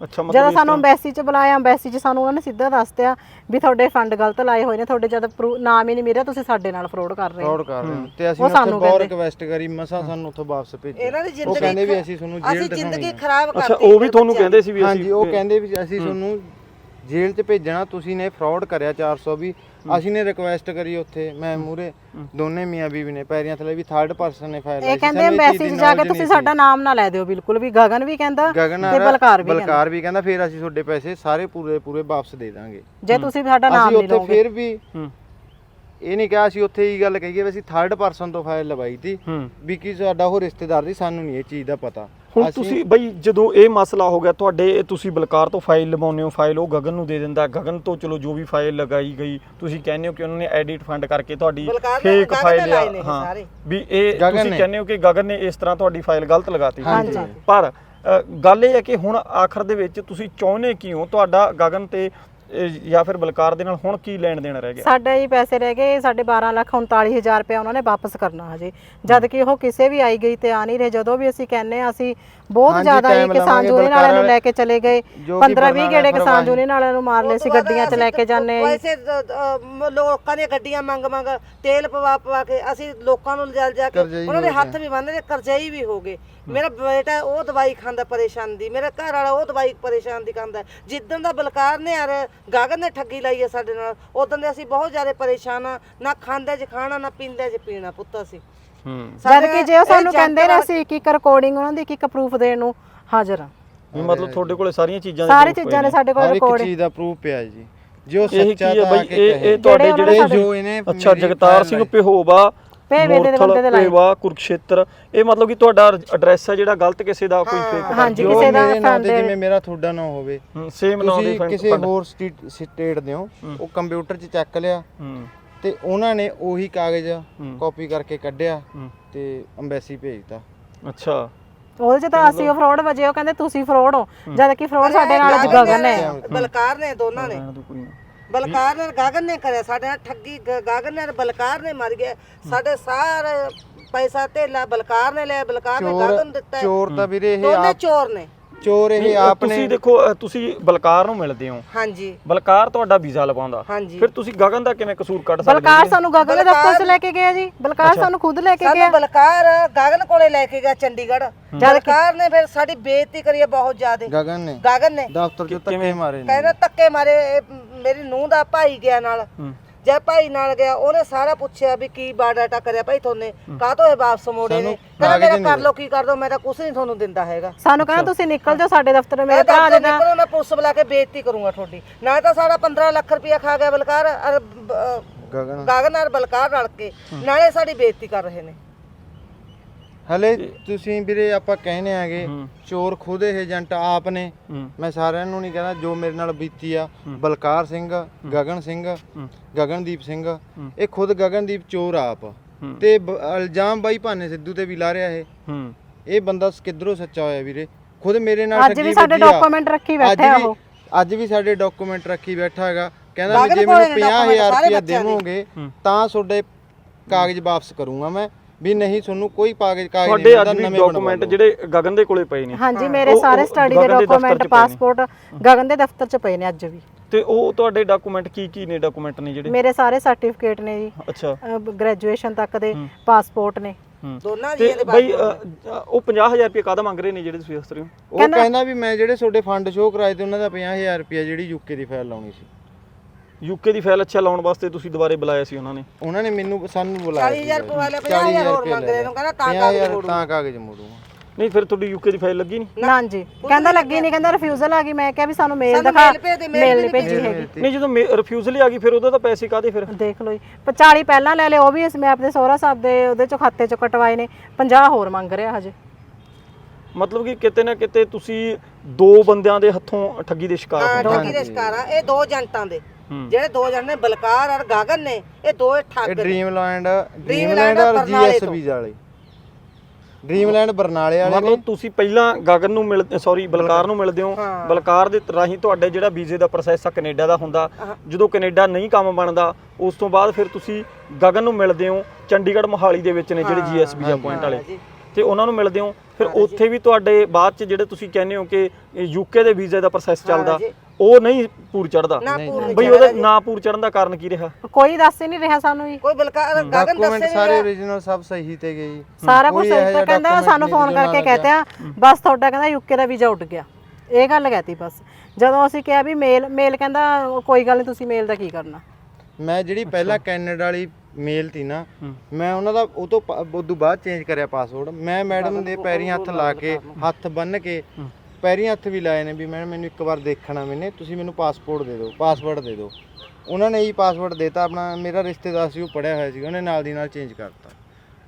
A: ਅੱਛਾ
B: ਜਦੋਂ ਸਾਨੂੰ ਅੰਬੈਸੀ ਚ ਬੁਲਾਇਆ ਅੰਬੈਸੀ ਚ ਸਾਨੂੰ ਉਹਨਾਂ ਨੇ ਸਿੱਧਾ ਦੱਸਤਿਆ ਵੀ ਤੁਹਾਡੇ ਫੰਡ ਗਲਤ ਲਾਏ ਹੋਏ ਨੇ ਤੁਹਾਡੇ ਜਦ proof- ਨਾਮ ਹੀ ਨਹੀਂ ਮਿਲਿਆ ਤੁਸੀਂ ਸਾਡੇ ਨਾਲ ਫਰੋਡ ਕਰ ਰਹੇ ਹੋ।
C: ਫਰਾਡ ਕਰ ਰਹੇ ਹੋ। ਤੇ ਅਸੀਂ
B: ਉਹ
C: ਉੱਥੇ
B: ਸਾਨੂੰ
C: ਬਹੁਤ
B: ਕਹਿੰਦੇ।
C: ਰਿਕਵੈਸਟ ਕਰੀ ਮਸਾ ਸਾਨੂੰ ਉੱਥੋਂ ਵਾਪਸ ਭੇਜਿਆ।
D: ਇਹਨਾਂ ਦੀ
C: ਉਹ ਕਹਿੰਦੇ ਵੀ ਅਸੀਂ ਤੁਹਾਨੂੰ
D: ਅਸੀਂ
C: ਜੇਲ੍ਹ
D: ਜ਼ਿੰਦਗੀ
C: ਦਿਖਾਉਣੀ
D: ਖਰਾਬ ਕਰਤੀ
A: ਅੱਛਾ ਉਹ ਵੀ ਤੁਹਾਨੂੰ ਕਹਿੰਦੇ ਸੀ ਵੀ
C: ਹਾਂਜੀ
A: ਅਸੀਂ
C: ਉਹ ਕਹਿੰਦੇ ਵੀ ਅਸੀਂ ਤੁਹਾਨੂੰ ਜੇਲ੍ਹ 'ਚ ਭੇਜਣਾ ਤੁਸੀਂ ਨੇ ਫਰਾਡ ਕਰਿਆ 400 ਵੀ। ਅਸੀਂ ਨੇ ਰਿਕਵੈਸਟ ਕਰੀ ਉੱਥੇ ਮੈਂ ਮੂਰੇ ਦੋਨੇ ਮੀਆਂ ਬੀਵੀ ਨੇ ਪੈਰੀਆਂ ਥਲੇ ਵੀ ਥਰਡ ਪਰਸਨ ਨੇ ਫਾਈਲ
B: ਇਹ ਕਹਿੰਦੇ ਚ ਜਾ ਕੇ ਤੁਸੀਂ ਸਾਡਾ ਨਾਮ ਨਾ ਲੈ ਦਿਓ ਬਿਲਕੁਲ ਵੀ ਗਗਨ ਵੀ ਕਹਿੰਦਾ ਤੇ ਬਲਕਾਰ ਵੀ ਕਹਿੰਦਾ।
C: ਬਲਕਾਰ ਵੀ ਕਹਿੰਦਾ ਫਿਰ ਅਸੀਂ ਤੁਹਾਡੇ ਪੈਸੇ ਸਾਰੇ ਪੂਰੇ ਪੂਰੇ ਵਾਪਸ ਦੇ ਦਾਂਗੇ।
B: ਜੇ ਤੁਸੀਂ ਸਾਡਾ ਨਾਮ
C: ਅਸੀਂ
B: ਨਹੀਂ
C: ਉੱਥੇ
B: ਲਓਗੇ।
C: ਫਿਰ ਵੀ
A: ਹੂੰ।
C: ਇਹ ਨਹੀਂ ਕਿਹਾ ਅਸੀਂ ਉੱਥੇ ਹੀ ਗੱਲ ਕਹੀਏ ਵੀ ਅਸੀਂ ਥਰਡ ਪਰਸਨ ਤੋਂ ਫਾਈਲ ਲਵਾਈ ਤੀ
A: ਹੂੰ।
C: ਵੀ ਕੀ ਸਾਡਾ ਉਹ ਰਿਸ਼ਤੇਦਾਰ ਸੀ ਸਾਨੂੰ ਨਹੀਂ ਇਹ ਚੀਜ਼ ਦਾ ਪਤਾ।
A: ਹੁਣ
C: ਅਸੀਂ-
A: ਤੁਸੀਂ ਬਈ ਜਦੋਂ ਇਹ ਮਸਲਾ ਹੋ ਗਿਆ ਤੁਹਾਡੇ ਤੁਸੀਂ ਬਲਕਾਰ ਤੋਂ ਫਾਈਲ ਲਵਾਉਂਦੇ ਹੋ ਫਾਈਲ ਉਹ ਗਗਨ ਨੂੰ ਦੇ ਦਿੰਦਾ ਗਗਨ ਤੋਂ ਚਲੋ ਜੋ ਵੀ ਫਾਈਲ ਲਗਾਈ ਗਈ ਤੁਸੀਂ ਕਹਿੰਦੇ ਹੋ ਕਿ ਉਹਨਾਂ ਨੇ ਐਡਿਟ ਫੰਡ ਕਰਕੇ ਤੁਹਾਡੀ
D: ਬਲਕਾਰ ਨੇ-
A: ਫੇਕ
D: ਗਗਨ
A: ਫਾਈਲ
D: ਲਾਏ ਨੇ ਇਹ
A: ਹਾਂ
D: ਸਾਰੇ।
A: ਵੀ ਇਹ
C: ਗਗਨ
A: ਤੁਸੀਂ
C: ਨੇ।
A: ਕਹਿੰਦੇ ਹੋ ਕਿ ਗਗਨ ਨੇ ਇਸ ਤਰ੍ਹਾਂ ਤੁਹਾਡੀ ਫਾਈਲ ਗਲਤ ਲਗਾਤੀ।
B: ਹਾਂਜੀ।
A: ਪਰ ਅ, ਗੱਲ ਇਹ ਹੈ ਕਿ ਹੁਣ ਆਖਰ ਦੇ ਵਿੱਚ ਤੁਸੀਂ ਚਾਹੁੰਦੇ ਕੀ ਹੋ ਤੁਹਾਡਾ ਗਗਨ ਤੇ ਅ, ਜਾਂ ਫਿਰ ਬਲਕਾਰ ਦੇ ਨਾਲ ਹੁਣ ਕੀ ਲੈਣ ਦੇਣ ਰਹਿ ਗਿਆ?
B: ਸਾਡੇ ਹੀ ਪੈਸੇ ਰਹਿ ਗਏ ਸਾਡੇ 12 ਲੱਖ 39000 ਰੁਪਏ ਉਹਨਾਂ ਨੇ ਵਾਪਸ ਕਰਨਾ ਹਜੇ। ਜਦ ਕਿ ਉਹ ਕਿਸੇ ਵੀ ਆਈ ਗਈ ਤੇ ਆ ਨਹੀਂ ਰਹੇ ਜਦੋਂ ਵੀ ਅਸੀਂ ਕਹਿੰਨੇ ਆ ਅਸੀਂ ਬਹੁਤ ਜ਼ਿਆਦਾ ਹੀ ਕਿਸਾਨ ਯੂਨੀਅਨ ਵਾਲਿਆਂ ਨੂੰ ਲੈ ਕੇ ਚਲੇ ਗਏ।
C: ਜੋ ਕਿ
B: 15 20 ਗੇੜੇ ਕਿਸਾਨ ਯੂਨੀਅਨ ਵਾਲਿਆਂ ਨੂੰ ਮਾਰ ਲਏ ਸੀ ਗੱਡੀਆਂ 'ਚ ਲੈ ਕੇ ਜਾਂਦੇ।
D: ਵੈਸੇ ਲੋਕਾਂ ਦੀਆਂ ਗੱਡੀਆਂ ਮੰਗ ਮੰਗ ਤੇਲ ਪਵਾ ਪਵਾ ਕੇ ਅਸੀਂ ਲੋਕਾਂ ਨੂੰ ਲਿਜਾ ਜਾ ਕੇ ਉਹਨਾਂ ਦੇ ਹੱਥ ਵੀ ਬੰਨ੍ਹਦੇ ਕਰਜ਼ਈ ਵੀ ਹੋ ਗਏ। ਮੇਰਾ ਬੇਟਾ ਉਹ ਦਵਾਈ ਖਾਂਦਾ ਪਰੇਸ਼ਾਨ ਦੀ। ਮੇਰਾ ਘਰ ਵਾਲਾ ਉਹ ਦਵਾਈ ਪਰੇਸ਼ਾਨ ਦੀ ਖਾਂਦਾ ਜਿੱਦਣ ਦਾ ਬਲਕਾਰ ਨੇ ਯਾਰ ਗਾਗਨ ਨੇ ਠੱਗੀ ਲਾਈ ਹੈ ਸਾਡੇ ਨਾਲ ਉਦੋਂ ਦੇ ਅਸੀਂ ਬਹੁਤ ਜ਼ਿਆਦਾ ਪਰੇਸ਼ਾਨ ਆ ਨਾ ਖਾਂਦੇ ਚ ਖਾਣਾ ਨਾ ਪੀਂਦੇ ਚ ਪੀਣਾ ਪੁੱਤ ਅਸੀਂ।
A: ਹੂੰ।
B: ਜਦ ਕਿ ਜੇ ਉਹ ਸਾਨੂੰ ਕਹਿੰਦੇ ਨੇ ਅਸੀਂ ਇੱਕ ਇੱਕ ਰਿਕਾਰਡਿੰਗ ਉਹਨਾਂ ਦੀ ਇੱਕ ਇੱਕ ਪ੍ਰੂਫ ਦੇਣ ਨੂੰ ਹਾਜ਼ਰ ਆ
A: ਵੀ ਮਤਲਬ ਤੁਹਾਡੇ ਕੋਲੇ ਸਾਰੀਆਂ ਚੀਜ਼ਾਂ ਦੇ
B: ਸਾਰੀ ਚੀਜ਼ਾਂ ਨੇ ਸਾਡੇ ਕੋਲ
C: ਹਰ ਇੱਕ
B: ਰਿਕਾਰਡ
C: ਚੀਜ਼ ਦਾ ਪ੍ਰੂਫ ਪਿਆ ਹੈ ਜੀ। ਜੋ
A: ਇਹ
C: ਸੱਚਾ
A: ਹੈ
C: ਤਾਂ
A: ਬਈ
C: ਆ ਕੇ
A: ਇਹ ਤੁਹਾਡੇ
B: ਜਿਹੜੇ
C: ਜੋ ਇਹਨੇ
A: ਅੱਛਾ
C: ਮੇਰੀ
A: ਜਗਤਾਰ
C: file
A: ਸਿੰਘ। ਪਿਹੋਵਾ
B: ਭੇਵੇ ਦੇ ਬੰਦੇ ਦੇ ਲਾਏ
A: ਭੇਵਾ ਕੁਰਕਸ਼ੇਤਰ ਇਹ ਮਤਲਬ ਕਿ ਤੁਹਾਡਾ ਐਡਰੈਸ ਹੈ ਜਿਹੜਾ ਗਲਤ ਕਿਸੇ ਦਾ ਕੋਈ ਫੇਕ
B: ਹਾਂਜੀ
C: ਜੋ
B: ਕਿਸੇ ਦਾ
C: ਮੇਰੇ ਨਾਂ ਤੇ
B: ਫੰਡ
C: ਜਿਵੇਂ ਮੇਰਾ ਤੁਹਾਡਾ ਨਾਂ ਹੋਵੇ
A: ਸੇਮ ਨਾਮ ਦੇ
C: ਕਿਸੇ ਹੋਰ ਸਟੇਟ ਸਟੇਟ ਦੇ ਹੋ ਉਹ ਕੰਪਿਊਟਰ 'ਚ ਚੱਕ ਲਿਆ ਤੇ ਉਹਨਾਂ ਨੇ ਉਹੀ ਕਾਗਜ਼। ਕਾਪੀ ਕਰਕੇ ਕੱਢਿਆ। ਤੇ ਅੰਬੈਸੀ ਭੇਜਤਾ।
A: ਅੱਛਾ।
B: ਉਹਦੇ ਚ ਤਾਂ ਅਸੀਂ ਫਰਾਡ ਵਜੇ ਉਹ ਕਹਿੰਦੇ ਤੁਸੀਂ ਫਰਾਡ ਹੋ ਜਦ ਕਿ ਫਰਾਡ ਸਾਡੇ ਨਾਲ ਅੱਜ ਗਗਨ ਹੈ
D: ਬਲਕਾਰ ਨੇ ਦੋਨਾਂ ਨਾ। ਬਲਕਾਰ ਨੇ ਗਾਗਨ ਨੇ ਕਰਿਆ ਸਾਡੇ ਨਾਲ ਠੱਗੀ ਗ- ਗਾਗਨ ਨੇ ਬਲਕਾਰ ਨੇ ਮਾਰ ਗਿਆ। ਸਾਡੇ ਸਾਰੇ ਪੈਸਾ ਧੇਲਾ ਬਲਕਾਰ ਨੇ ਲਿਆ ਬਲਕਾਰ ਨੇ ਗਾਗਨ ਨੂੰ ਦਿੱਤਾ। ਹੈ।
C: ਚੋਰ ਤਾਂ ਵੀਰੇ ਇਹ
D: ਦੋਨੇ
C: ਆਪ
D: ਚੋਰ ਨੇ।
C: ਚੋਰ ਇਹ ਆਪ
A: ਤੁਸੀਂ
C: ਨੇ
A: ਦੇਖੋ ਅ, ਤੁਸੀਂ ਬਲਕਾਰ ਨੂੰ ਮਿਲਦੇ ਹੋ।
D: ਹਾਂਜੀ।
A: ਬਲਕਾਰ ਤੁਹਾਡਾ ਵੀਜ਼ਾ ਲਵਾਉਂਦਾ।
D: ਹਾਂਜੀ।
A: ਫਿਰ ਤੁਸੀਂ ਗਗਨ ਦਾ ਕਿਵੇਂ ਕਸੂਰ ਕੱਢ ਸਕਦੇ
B: ਬਲਕਾਰ ਸਾਨੂੰ ਗਗਨ ਦੇ ਦਫ਼ਤਰ 'ਚ ਲੈ ਕੇ ਗਿਆ ਜੀ। ਬਲਕਾਰ ਸਾਨੂੰ ਖੁਦ ਲੈ ਕੇ ਗਿਆ।
D: ਸਾਨੂੰ ਬਲਕਾਰ ਗਾਗਨ ਕੋਲੇ ਲੈ ਕੇ ਗਿਆ ਚੰਡੀਗੜ੍ਹ। ਬਲਕਾਰ ਨੇ ਫਿਰ ਸਾਡੀ ਬੇਇੱਜ਼ਤੀ ਕਰੀ ਹੈ ਬਹੁਤ ਜ਼ਿਆਦਾ।
C: ਗਗਨ ਨੇ।
D: ਗਾਗਨ ਨੇ।
C: ਦਫ਼ਤਰ 'ਚ ਧੱਕੇ ਮਾਰੇ ਨੇ।
D: ਕਹਿੰਦਾ ਧੱਕੇ ਮਾਰੇ ਇਹ ਮੇਰੀ ਨੂੰਹ ਦਾ ਭਾਈ ਗਿਆ ਨਾਲ। ਜਦ ਭਾਈ ਨਾਲ ਗਿਆ ਉਹਨੇ ਸਾਰਾ ਪੁੱਛਿਆ ਵੀ ਕੀ ਬਾਇਓਡਾਟਾ ਕਰਿਆ ਭਾਈ ਤੁਹਾਨੇ ਕਾਹਤੋਂ ਇਹ ਵਾਪਸ ਮੋੜੇ ਨੇ? ਕਹਿੰਦਾ ਮੇਰਾ ਕਰ ਲੋ ਕੀ ਕਰ ਦੋ ਮੈਂ ਤਾਂ ਕੁਝ ਨਹੀਂ ਤੁਹਾਨੂੰ ਦਿੰਦਾ ਹੈਗਾ।
B: ਸਾਨੂੰ ਕਹਿੰਦਾ ਤੁਸੀਂ ਨਿਕਲ ਜਾਓ ਸਾਡੇ ਦਫ਼ਤਰ ਮੇਰੇ
D: ਮੈਂ
B: ਭਰਾ
D: ਤਾਂ
B: ਦੇ ਨਾਲ।
D: ਨਿਕਲੋ ਮੈਂ ਪੁਲਿਸ ਬੁਲਾ ਕੇ ਬੇਇੱਜ਼ਤੀ ਕਰੂੰਗਾ ਤੁਹਾਡੀ। ਨਾ ਤਾਂ ਸਾਡਾ 15 ਲੱਖ ਰੁਪਇਆ ਖਾ ਗਿਆ ਬਲਕਾਰ
C: ਗਗਨ।
D: ਗਾਗਨ ਨਾਲ ਬਲਕਾਰ ਰਲ ਕੇ। ਨਾਲੇ ਸਾਡੀ ਬੇਇੱਜ਼ਤੀ ਕਰ ਰਹੇ ਨੇ।
C: ਹਲੇ ਤੁਸੀਂ ਵੀਰੇ ਆਪਾਂ ਕਹਿੰਦੇ ਆਗੇ। ਚੋਰ ਖੁਦ ਇਹ ਏਜੰਟ ਆਪ ਨੇ। ਮੈਂ ਸਾਰਿਆਂ ਨੂੰ ਨਹੀਂ ਕਹਿੰਦਾ ਜੋ ਮੇਰੇ ਨਾਲ ਬੀਤੀ ਆ ਬਲਕਾਰ ਸਿੰਘ ਗਗਨ ਸਿੰਘ ਗਗਨਦੀਪ ਸਿੰਘ ਇਹ ਖੁਦ ਗਗਨਦੀਪ ਚੋਰ ਆਪ। ਤੇ ਇਲਜ਼ਾਮ ਬਾਈ ਭਾਨੇ ਸਿੱਧੂ ਤੇ ਵੀ ਲਾ ਰਿਹਾ ਇਹ। ਬੰਦਾ ਕਿੱਧਰੋਂ ਸੱਚਾ ਹੋਇਆ ਵੀਰੇ? ਖੁਦ ਮੇਰੇ ਨਾਲ
B: ਅੱਜ ਵੀ ਸਾਡੇ। ਡਾਕੂਮੈਂਟ ਰੱਖੀ ਬੈਠਾ ਉਹ।
C: ਅੱਜ ਵੀ ਸਾਡੇ ਡਾਕੂਮੈਂਟ ਰੱਖੀ ਬੈਠਾ ਹੈਗਾ। ਕਹਿੰਦਾ ਜੇ ਮੈਨੂੰ
D: ਨੇ document
C: 50000
D: ਸਾਰੇ
C: ਰੁਪਇਆ
D: ਬੱਚਿਆਂ ਦੇ।
C: ਦੇਵੋਗੇ ਤਾਂ ਤੁਹਾਡੇ ਕਾਗਜ਼ ਵਾਪਸ ਕਰੂੰਗਾ ਮੈਂ। ਵੀ ਨਹੀਂ ਤੁਹਾਨੂੰ ਕੋਈ ਕਾਗਜ਼ ਕਾਗਜ਼
A: ਤੁਹਾਡੇ
C: ਨਹੀਂ
A: ਅੱਜ ਵੀ
C: ਨਵੇਂ ਬਣਵਾ
A: ਡਾਕੂਮੈਂਟ। ਜਿਹੜੇ ਗਗਨ ਦੇ ਕੋਲੇ ਪਏ ਨੇ।
B: ਹਾਂਜੀ ਮੇਰੇ
A: ਉਹ-
B: ਸਾਰੇ
A: ਉਹ
B: ਸਟੱਡੀ ਦੇ
A: ਗਗਨ ਦੇ ਦਫ਼ਤਰ 'ਚ
B: ਡਾਕੂਮੈਂਟ
A: ਪਏ ਨੇ।
B: ਪਾਸਪੋਰਟ ਗਗਨ ਦੇ ਦਫ਼ਤਰ 'ਚ ਪਏ ਨੇ ਅੱਜ ਵੀ।
A: ਤੇ ਉਹ ਤੁਹਾਡੇ ਡਾਕੂਮੈਂਟ ਕੀ ਕੀ ਨੇ ਡਾਕੂਮੈਂਟ ਨੇ ਜਿਹੜੇ?
B: ਮੇਰੇ ਸਾਰੇ ਸਰਟੀਫਿਕੇਟ ਨੇ ਜੀ।
A: ਅੱਛਾ।
B: ਗ੍ਰੈਜੂਏਸ਼ਨ ਤੱਕ ਦੇ ਪਾਸਪੋਰਟ ਨੇ।
A: ਹੂੰ।
D: ਦੋਨਾਂ
A: ਤੇ
D: ਜੀਆਂ ਦੇ
A: ਬਈ ਅ, ਅ, ਉਹ 50000 ਰੁਪਏ ਕਾਹਦਾ ਮੰਗ ਰਹੇ ਨੇ ਜਿਹੜੇ ਤੁਸੀਂ ਦੱਸ ਰਹੇ ਹੋ?
C: ਉਹ ਕਹਿੰਦਾ ਵੀ ਮੈਂ ਜਿਹੜੇ ਤੁਹਾਡੇ ਫੰਡ ਸ਼ੋਅ ਕਰਾਏ ਤੇ ਉਹਨਾਂ ਦਾ 50000 ਰੁਪਇਆ ਜਿਹੜੀ ਯੂਕੇ ਦੀ ਫਾਈਲ ਲਾਉਣੀ ਸੀ।
A: ਯੂਕੇ ਦੀ ਫਾਈਲ ਅੱਛਾ ਲਾਉਣ ਵਾਸਤੇ ਤੁਸੀਂ ਦੁਬਾਰੇ ਬੁਲਾਇਆ ਸੀ ਉਹਨਾਂ ਨੇ?
C: ਉਹਨਾਂ ਨੇ ਮੈਨੂੰ ਸਾਨੂੰ ਬੁਲਾਇਆ
D: 40000 ਰੁਪਏ ਵਾਲੇ 50000 ਹੋਰ ਮੰਗ ਰਹੇ ਨੇ ਕਹਿੰਦਾ ਤਾਂ ਕਾਗਜ਼
C: 50000
D: ਮੋੜੂ।
C: ਤਾਂ ਕਾਗਜ਼ ਮੋੜੂਗਾ
A: ਨਹੀਂ ਫਿਰ ਤੁਹਾਡੀ ਯੂਕੇ ਦੀ ਫਾਈਲ ਲੱਗੀ ਨਹੀਂ?
B: ਨਾ ਜੀ ਕਹਿੰਦਾ ਲੱਗੀ ਨਹੀਂ ਕਹਿੰਦਾ ਰਿਫਿਊਜ਼ਲ ਆ ਗਈ ਮੈਂ ਕਿਹਾ ਵੀ ਸਾਨੂੰ ਮੇਲ
D: ਸਾਨੂੰ
B: ਦਿਖਾ
D: mail ਭੇਜ ਦੇ, mail
B: ਮੇਲ
D: ਵੀ
B: ਨਹੀਂ
D: ਨਹੀਂ
B: ਭੇਜੀ ਹੈਗੀ।
A: ਨਹੀਂ ਜਦੋਂ ਰਿਫਿਊਜ਼ਲ ਹੀ ਆ ਗਈ ਫਿਰ ਉਹਦਾ ਤਾਂ ਪੈਸੇ ਕਾਦੇ ਫਿਰ?
B: ਦੇਖ ਲਓ ਜੀ 40 ਪਹਿਲਾਂ ਲੈ ਲਏ ਉਹ ਵੀ ਮੈਂ ਆਪਣੇ ਸਹੁਰਾ ਸਾਹਿਬ ਦੇ ਉਹਦੇ ਚੋਂ ਖਾਤੇ ਚੋਂ ਕਟਵਾਏ ਨੇ 50 ਹੋਰ ਮੰਗ ਰਿਹਾ ਹਜੇ।
A: ਮਤਲਬ ਕਿ ਕਿਤੇ ਨਾ ਕਿਤੇ ਤੁਸੀਂ ਦੋ ਬੰਦਿਆਂ ਦੇ ਹੱਥੋਂ ਠੱਗੀ ਦੇ ਸ਼ਿਕਾਰ
D: ਹਾਂ
A: ਹੋ
D: ਠੱਗੀ ਦੇ ਸ਼ਿਕਾਰ ਆ ਇਹ ਦੋ ਏਜੰਟਾਂ ਦੇ। ਜਿਹੜੇ ਦੋ ਏਜੰਟ ਨੇ ਬਲਕਾਰ ਔਰ ਗਾਗਨ ਨੇ ਇਹ ਦੋ ਠੱਗ
C: ਇਹ
D: ਨੇ।
C: ਡ੍ਰੀਮਲੈਂਡ ਡ੍ਰੀਮਲੈਂਡ ਔਰ
D: ਬਰਨਾਲੇ ਤੋਂ।
C: ਜੀਐਸਬੀ ਵਾਲੇ। ਡ੍ਰੀਮਲੈਂਡ ਬਰਨਾਲੇ ਵਾਲੇ ਨੇ।
A: ਮਤਲਬ ਤੁਸੀਂ ਪਹਿਲਾਂ ਗਗਨ ਨੂੰ ਮਿਲ ਸੌਰੀ ਬਲਕਾਰ ਨੂੰ ਮਿਲਦੇ ਹੋ।
D: ਹਾਂ।
A: ਬਲਕਾਰ ਦੇ ਰਾਹੀਂ ਤੁਹਾਡੇ ਜਿਹੜਾ ਵੀਜ਼ੇ ਦਾ ਪ੍ਰੋਸੈਸ ਆ ਕੈਨੇਡਾ ਦਾ ਹੁੰਦਾ। ਜਦੋਂ ਕੈਨੇਡਾ ਨਹੀਂ ਕੰਮ ਬਣਦਾ ਉਸ ਤੋਂ ਬਾਅਦ ਫਿਰ ਤੁਸੀਂ ਗਗਨ ਨੂੰ ਮਿਲਦੇ ਹੋ ਚੰਡੀਗੜ੍ਹ ਮੋਹਾਲੀ ਦੇ ਵਿੱਚ ਨੇ ਜਿਹੜੇ ਜੀਐਸਬੀ ਆ ਪੁਆਇੰਟ ਵਾਲੇ।
D: ਜੀ।
A: ਤੇ ਉਹਨਾਂ ਨੂੰ ਮਿਲਦੇ ਹੋ। ਫਿਰ ਉੱਥੇ ਵੀ ਤੁਹਾਡੇ ਬਾਅਦ ਚ ਜਿਹੜੇ ਤੁਸੀਂ ਕਹਿੰਦੇ ਹੋ ਕਿ ਯੂਕੇ ਦੇ ਵੀਜ਼ੇ ਦਾ ਪ੍ਰੋਸੈਸ ਚੱਲਦਾ। ਉਹ ਨਹੀਂ ਪੂਰ ਚੜਦਾ
D: ਨਾ ਪੂਰ
A: ਬਈ ਉਹਦਾ ਨਾ ਪੂਰ ਚੜਨ ਦਾ ਕਾਰਨ ਕੀ ਰਿਹਾ?
B: ਕੋਈ ਦੱਸ ਹੀ ਨਹੀਂ ਰਿਹਾ ਸਾਨੂੰ ਜੀ।
D: ਕੋਈ ਬਲਕਾਰ ਗਾਗਨ
C: ਡਾਕੂਮੈਂਟ
D: ਦੱਸੇ
C: ਸਾਰੇ origignal ਸਭ ਸਹੀ ਤੇ ਗਏ
B: ਸਾਰਾ ਕੁਝ ਸਹੀ ਤਾਂ ਕਹਿੰਦਾ ਸਾਨੂੰ
C: ਨਹੀਂ
B: ਫੋਨ ਕਰਕੇ ਕਹਤੇ ਆ ਬਸ ਤੁਹਾਡਾ ਕਹਿੰਦਾ ਯੂਕੇ ਦਾ ਵੀਜ਼ਾ ਉੱਡ ਗਿਆ। ਇਹ ਗੱਲ ਕਹਿਤੀ ਬਸ। ਜਦੋਂ ਅਸੀਂ ਕਿਹਾ ਵੀ ਮੇਲ ਮੇਲ ਕਹਿੰਦਾ ਕੋਈ ਗੱਲ ਨਹੀਂ ਤੁਸੀਂ ਮੇਲ ਦਾ ਕੀ ਕਰਨਾ?
C: ਮੈਂ ਜਿਹੜੀ ਪਹਿਲਾਂ ਕੈਨੇਡਾ ਵਾਲੀ ਮੇਲ ਤੀ ਨਾ। ਮੈਂ ਉਹਨਾਂ ਦਾ ਉਹ ਤੋਂ ਉਦੋਂ ਬਾਅਦ ਚੇਂਜ ਕਰਿਆ ਪਾਸਵਰਡ ਮੈਂ ਮੈਡਮ ਦੇ ਪੈਰੀਂ ਹੱਥ ਲਾ ਕੇ ਹੱਥ ਬੰਨ ਕੇ ਪੈਰੀਂ ਹੱਥ ਵੀ ਲਾਏ ਨੇ ਵੀ ਮੈਡਮ ਮੈਨੂੰ ਇੱਕ ਵਾਰ ਦੇਖਣਾ ਮੈਨੇ ਤੁਸੀਂ ਮੈਨੂੰ ਪਾਸਪੋਰਟ ਦੇ ਦਿਓ ਪਾਸਵਰਡ ਦੇ ਦਿਓ। ਉਹਨਾਂ ਨੇ ਹੀ ਪਾਸਵਰਡ ਦਿੱਤਾ ਆਪਣਾ ਮੇਰਾ ਰਿਸ਼ਤੇਦਾਰ ਸੀ ਉਹ ਪੜਿਆ ਹੋਇਆ ਸੀ ਉਹਨੇ ਨਾਲ ਦੀ ਨਾਲ ਚੇਂਜ ਕਰਤਾ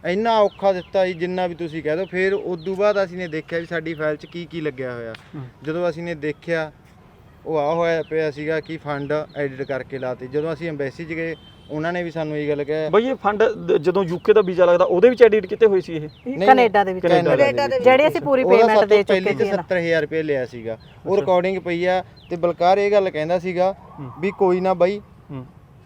C: ਇੰਨਾ ਔਖਾ ਦਿੱਤਾ ਜੀ ਜਿੰਨਾ ਵੀ ਤੁਸੀਂ ਕਹਿ ਦਿਓ। ਫਿਰ ਉਦੋਂ ਬਾਅਦ ਅਸੀਂ ਨੇ ਦੇਖਿਆ ਵੀ ਸਾਡੀ ਫਾਈਲ 'ਚ ਕੀ ਕੀ ਲੱਗਿਆ ਹੋਇਆ। ਜਦੋਂ ਅਸੀਂ ਨੇ ਦੇਖਿਆ ਉਹ ਆ ਹੋਇਆ ਪਿਆ ਸੀਗਾ ਕਿ ਫੰਡ ਐਡਿਟ ਕਰਕੇ ਲਾਤੇ। ਜਦੋਂ ਅਸੀਂ ਐਮਬੈਸੀ 'ਚ ਗਏ ਉਹਨਾਂ ਨੇ ਵੀ ਸਾਨੂੰ ਇਹ ਗੱਲ ਕਿਹਾ।
A: ਬਈ ਇਹ ਫੰਡ ਜਦੋਂ ਯੂਕੇ ਦਾ ਵੀਜ਼ਾ ਲੱਗਦਾ ਉਹਦੇ ਵਿੱਚ ਐਡਿਟ ਕੀਤੇ ਹੋਏ ਸੀ ਇਹ?
B: ਕੈਨੇਡਾ ਦੇ ਵਿੱਚ।
C: ਕੈਨੇਡਾ
B: ਜਿਹੜੀ ਅਸੀਂ ਪੂਰੀ
C: ਉਹਦਾ
B: ਪੇਮੈਂਟ ਦੇ ਚੁੱਕੇ ਸੀ ਨਾ।
C: 70000 ਰੁਪਏ ਲਿਆ ਸੀਗਾ। ਉਹ ਰਿਕਾਰਡਿੰਗ ਪਈ ਆ ਤੇ ਬਲਕਾਰ ਇਹ ਗੱਲ ਕਹਿੰਦਾ ਸੀਗਾ ਵੀ ਕੋਈ ਨਾ ਬਾਈ
A: ਹੂੰ।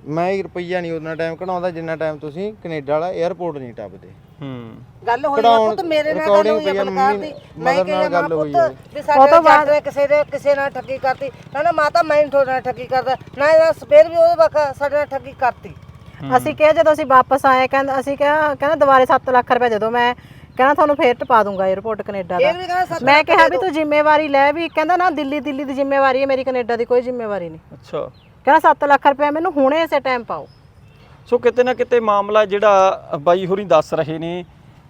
C: ਮੈਂ ਹੀ ਰੁਪਈਆ ਨਹੀਂ ਉਹਨਾਂ ਟਾਈਮ ਕਢਾਉਂਦਾ ਜਿੰਨਾ ਟਾਈਮ ਤੁਸੀਂ ਕੈਨੇਡਾ ਵਾਲਾ 에ਅਰਪੋਰਟ ਨਹੀਂ ਟੱਪਦੇ।
A: ਹੂੰ।
D: ਗੱਲ ਹੋਈ ਆ ਪੁੱਤ ਮੇਰੇ ਨਾਲ ਗੱਲ ਹੋਈ ਆ ਬਲਕਾਰ ਦੀ ਮੈਂ ਕਿਹਾ ਮਾਂ
C: ਗੱਲ ਹੋਈ
D: ਪੁੱਤ। ਵੀ ਸਾਡੇ ਜੱਟ ਨੇ ਕਿਸੇ ਦੇ ਕਿਸੇ ਨਾਲ ਠੱਗੀ ਕਰਤੀ। ਕਹਿੰਦਾ ਮਾਤਾ ਮੈਂ ਨੀ ਤੁਹਾਡੇ ਨਾਲ ਠੱਗੀ ਕਰਦਾ। ਨਾ ਇਹਦਾ ਸਪੇਰ ਵੀ ਉਹਦੇ ਵਕਾ ਸਾਡੇ ਨਾਲ ਠੱਗੀ ਕਰਤੀ।
B: ਅਸੀਂ ਕਿਹਾ ਜਦੋਂ ਅਸੀਂ ਵਾਪਸ ਆਏ ਕਹਿੰਦਾ ਅਸੀਂ ਕਿਹਾ ਕਹਿੰਦਾ ਦੁਬਾਰੇ 7 ਲੱਖ ਰੁਪਏ ਜਦੋਂ ਮੈਂ। ਕਹਿੰਦਾ ਤੁਹਾਨੂੰ ਫੇਰ ਟਪਾ ਦੂੰਗਾ 에어ਪੋਰਟ ਕੈਨੇਡਾ ਦਾ। ਮੈਂ ਕਿਹਾ ਵੀ ਤੂੰ ਜ਼ਿੰਮੇਵਾਰੀ ਲੈ ਵੀ ਕਹਿੰਦਾ ਨਾ ਦਿੱਲੀ ਦਿੱਲੀ ਦੀ ਜ਼ਿੰਮੇਵਾਰੀ ਹੈ ਮੇਰੀ ਕੈਨੇਡਾ ਦੀ ਕੋਈ ਜ਼ਿੰਮੇਵਾਰੀ ਨਹੀਂ।
A: ਅੱਛਾ।
B: ਕਹਿੰਦਾ 7 ਲੱਖ ਰੁਪਏ ਮੈਨੂੰ ਹੁਣੇ ਇਸੇ ਟਾਈਮ ਪਾਓ।
A: ਸੋ ਕਿਤੇ ਨਾ ਕਿਤੇ ਮਾਮਲਾ ਜਿਹੜਾ ਬਾਈ ਹੋਰੀ ਦੱਸ ਰਹੇ ਨੇ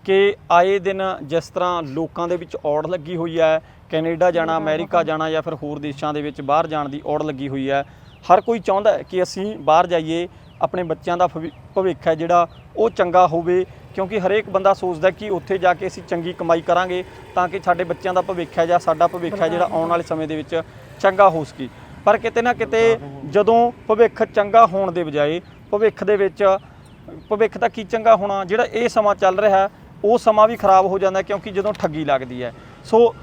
A: ਕਿ ਆਏ ਦਿਨ ਜਿਸ ਤਰ੍ਹਾਂ ਲੋਕਾਂ ਦੇ ਵਿੱਚ ਔੜ ਲੱਗੀ ਹੋਈ ਹੈ ਕੈਨੇਡਾ ਜਾਣਾ ਅਮਰੀਕਾ ਜਾਣਾ। ਜਾਂ ਫਿਰ ਹੋਰ ਦੇਸ਼ਾਂ ਦੇ ਵਿੱਚ ਬਾਹਰ ਜਾਣ ਦੀ ਔੜ ਲੱਗੀ ਹੋਈ ਹੈ। ਹਰ ਕੋਈ ਚਾਹੁੰਦਾ ਹੈ ਕਿ ਅਸੀਂ ਬਾਹਰ ਜਾਈਏ ਆਪਣੇ ਬੱਚਿਆਂ ਦਾ ਭਵਿ- ਭਵਿੱਖ ਹੈ ਜਿਹੜਾ ਉਹ ਚੰਗਾ ਹੋਵੇ ਕਿਉਂਕਿ ਹਰੇਕ ਬੰਦਾ ਸੋਚਦਾ ਕਿ ਉੱਥੇ ਜਾ ਕੇ ਅਸੀਂ ਚੰਗੀ ਕਮਾਈ ਕਰਾਂਗੇ ਤਾਂ ਕਿ ਸਾਡੇ ਬੱਚਿਆਂ ਦਾ ਭਵਿੱਖ ਹੈ ਜਾਂ ਸਾਡਾ ਭਵਿੱਖ ਹੈ ਜਿਹੜਾ ਆਉਣ ਵਾਲੇ ਸਮੇਂ ਦੇ ਵਿੱਚ ਚੰਗਾ ਹੋ ਸਕੇ। ਪਰ ਕਿਤੇ ਨਾ ਕਿਤੇ ਜਦੋਂ ਭਵਿੱਖ ਚੰਗਾ ਹੋਣ ਦੇ ਬਜਾਏ ਭਵਿੱਖ ਦੇ ਵਿੱਚ, ਭਵਿੱਖ ਦਾ ਕੀ ਚੰਗਾ ਹੋਣਾ, ਜਿਹੜਾ ਇਹ ਸਮਾਂ ਚੱਲ ਰਿਹਾ ਉਹ ਸਮਾਂ ਵੀ ਖਰਾਬ ਹੋ ਜਾਂਦਾ ਕਿਉਂਕਿ ਜਦੋਂ ਠੱਗੀ ਲੱਗਦੀ ਹੈ। ਸੋ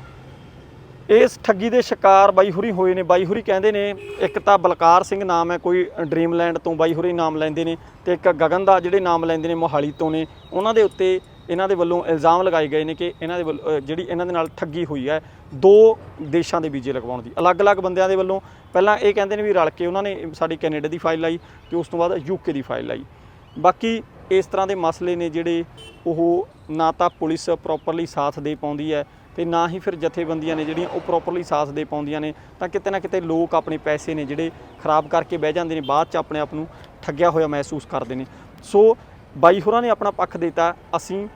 A: ਇਸ ਠੱਗੀ ਦੇ ਸ਼ਿਕਾਰ ਬਾਈ ਹੁਰੀ ਹੋਏ ਨੇ। ਬਾਈ ਹੁਰੀ ਕਹਿੰਦੇ ਨੇ, ਇੱਕ ਤਾਂ ਬਲਕਾਰ ਸਿੰਘ ਨਾਮ ਹੈ, ਕੋਈ ਡ੍ਰੀਮਲੈਂਡ ਤੋਂ ਬਾਈ ਹੁਰੀ ਨਾਮ ਲੈਂਦੇ ਨੇ ਤੇ ਇੱਕ ਗਗਨ ਦਾ ਜਿਹੜੇ ਨਾਮ ਲੈਂਦੇ ਨੇ ਮੋਹਾਲੀ ਤੋਂ ਨੇ, ਉਹਨਾਂ ਦੇ ਉੱਤੇ ਇਹਨਾਂ ਦੇ ਵੱਲੋਂ ਇਲਜ਼ਾਮ ਲਗਾਏ ਗਏ ਨੇ ਕਿ ਇਹਨਾਂ ਦੇ ਵੱਲੋਂ ਜਿਹੜੀ ਇਹਨਾਂ ਦੇ ਨਾਲ ਠੱਗੀ ਹੋਈ ਹੈ, ਦੋ ਦੇਸ਼ਾਂ ਦੇ ਵੀਜ਼ੇ ਲਗਵਾਉਣ ਦੀ। ਅਲੱਗ-ਅਲੱਗ ਬੰਦਿਆਂ ਦੇ ਵੱਲੋਂ ਪਹਿਲਾਂ ਇਹ ਕਹਿੰਦੇ ਨੇ ਵੀ ਰਲ ਕੇ ਉਹਨਾਂ ਨੇ ਸਾਡੀ ਕੈਨੇਡਾ ਦੀ ਫਾਈਲ ਲਾਈ ਤੇ ਉਸ ਤੋਂ ਬਾਅਦ ਯੂਕੇ ਦੀ ਫਾਈਲ ਲਾਈ। ਬਾਕੀ ਇਸ ਤਰ੍ਹਾਂ ਦੇ ਮਸਲੇ ਨੇ ਜਿਹੜੇ ਉਹ ਨਾ ਤਾਂ ਪੁਲਿਸ ਪ੍ਰੋਪਰਲੀ ਸਾਥ ਦੇ ਪਾਉਂਦੀ ਹੈ ਤੇ ਨਾ ਹੀ ਫਿਰ ਜਥੇਬੰਦੀਆਂ ਨੇ ਜਿਹੜੀਆਂ ਉਹ ਪ੍ਰੋਪਰਲੀ ਸਾਥ ਦੇ ਪਾਉਂਦੀਆਂ ਨੇ, ਤਾਂ ਕਿਤੇ ਨਾ ਕਿਤੇ ਲੋਕ ਆਪਣੇ ਪੈਸੇ ਨੇ ਜਿਹੜੇ ਖਰਾਬ ਕਰਕੇ ਬਹਿ ਜਾਂਦੇ ਨੇ, ਬਾਅਦ ਚ ਆਪਣੇ ਆਪ ਨੂੰ ਠੱਗਿਆ ਹੋਇਆ ਮਹਿਸੂਸ ਕਰਦੇ ਨੇ। ਸੋ ਬਾਈ ਹੋਰਾਂ ਨੇ ਆਪਣਾ ਪੱਖ ਦਿੱਤਾ। ਅਸੀਂ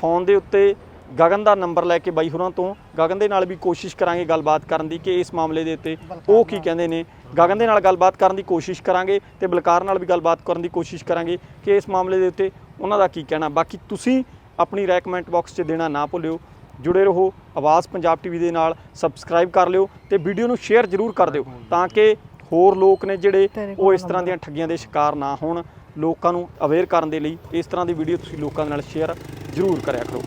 A: ਫੋਨ ਦੇ ਉੱਤੇ ਗਗਨ ਦਾ ਨੰਬਰ ਲੈ ਕੇ ਬਾਈ ਹੋਰਾਂ ਤੋਂ ਗਗਨ ਦੇ ਨਾਲ ਵੀ ਕੋਸ਼ਿਸ਼ ਕਰਾਂਗੇ ਗੱਲਬਾਤ ਕਰਨ ਦੀ ਕਿ ਇਸ ਮਾਮਲੇ ਦੇ ਉੱਤੇ ਉਹ ਕੀ ਕਹਿੰਦੇ ਨੇ। ਗਗਨ ਦੇ ਨਾਲ ਗੱਲਬਾਤ ਕਰਨ ਦੀ ਕੋਸ਼ਿਸ਼ ਕਰਾਂਗੇ ਤੇ ਬਲਕਾਰ ਨਾਲ ਵੀ ਗੱਲਬਾਤ ਕਰਨ ਦੀ ਕੋਸ਼ਿਸ਼ ਕਰਾਂਗੇ ਕਿ ਇਸ ਮਾਮਲੇ ਦੇ ਉੱਤੇ ਉਹਨਾਂ ਦਾ ਕੀ ਕਹਿਣਾ। ਬਾਕੀ ਤੁਸੀਂ ਆਪਣੀ ਕਮੈਂਟ ਬਾਕਸ 'ਚ ਦੇਣਾ ਨਾ ਭੁੱਲਿਓ। ਜੁੜੇ ਰਹੋ ਆਵਾਜ਼ ਪੰਜਾਬ ਟੀਵੀ ਦੇ ਨਾਲ ਸਬਸਕ੍ਰਾਈਬ ਕਰ ਲਿਓ ਤੇ ਵੀਡੀਓ ਨੂੰ ਸ਼ੇਅਰ ਜ਼ਰੂਰ ਕਰ ਦਿਓ ਤਾਂ ਕਿ ਹੋਰ ਲੋਕ ਨੇ ਜਿਹੜੇ ਉਹ ਇਸ ਤਰ੍ਹਾਂ ਦੀਆਂ ਠੱਗੀਆਂ ਦੇ ਸ਼ਿਕਾਰ ਨਾ ਹੋਣ। ਲੋਕਾਂ ਨੂੰ ਅਵੇਅਰ ਕਰਨ ਦੇ ਲਈ ਇਸ ਤਰ੍ਹਾਂ ਦੀ ਵੀਡੀਓ ਤੁਸੀਂ ਲੋਕਾਂ ਦੇ ਨਾਲ ਸ਼ੇਅਰ ਜ਼ਰੂਰ ਕਰਿਆ ਕਰੋ।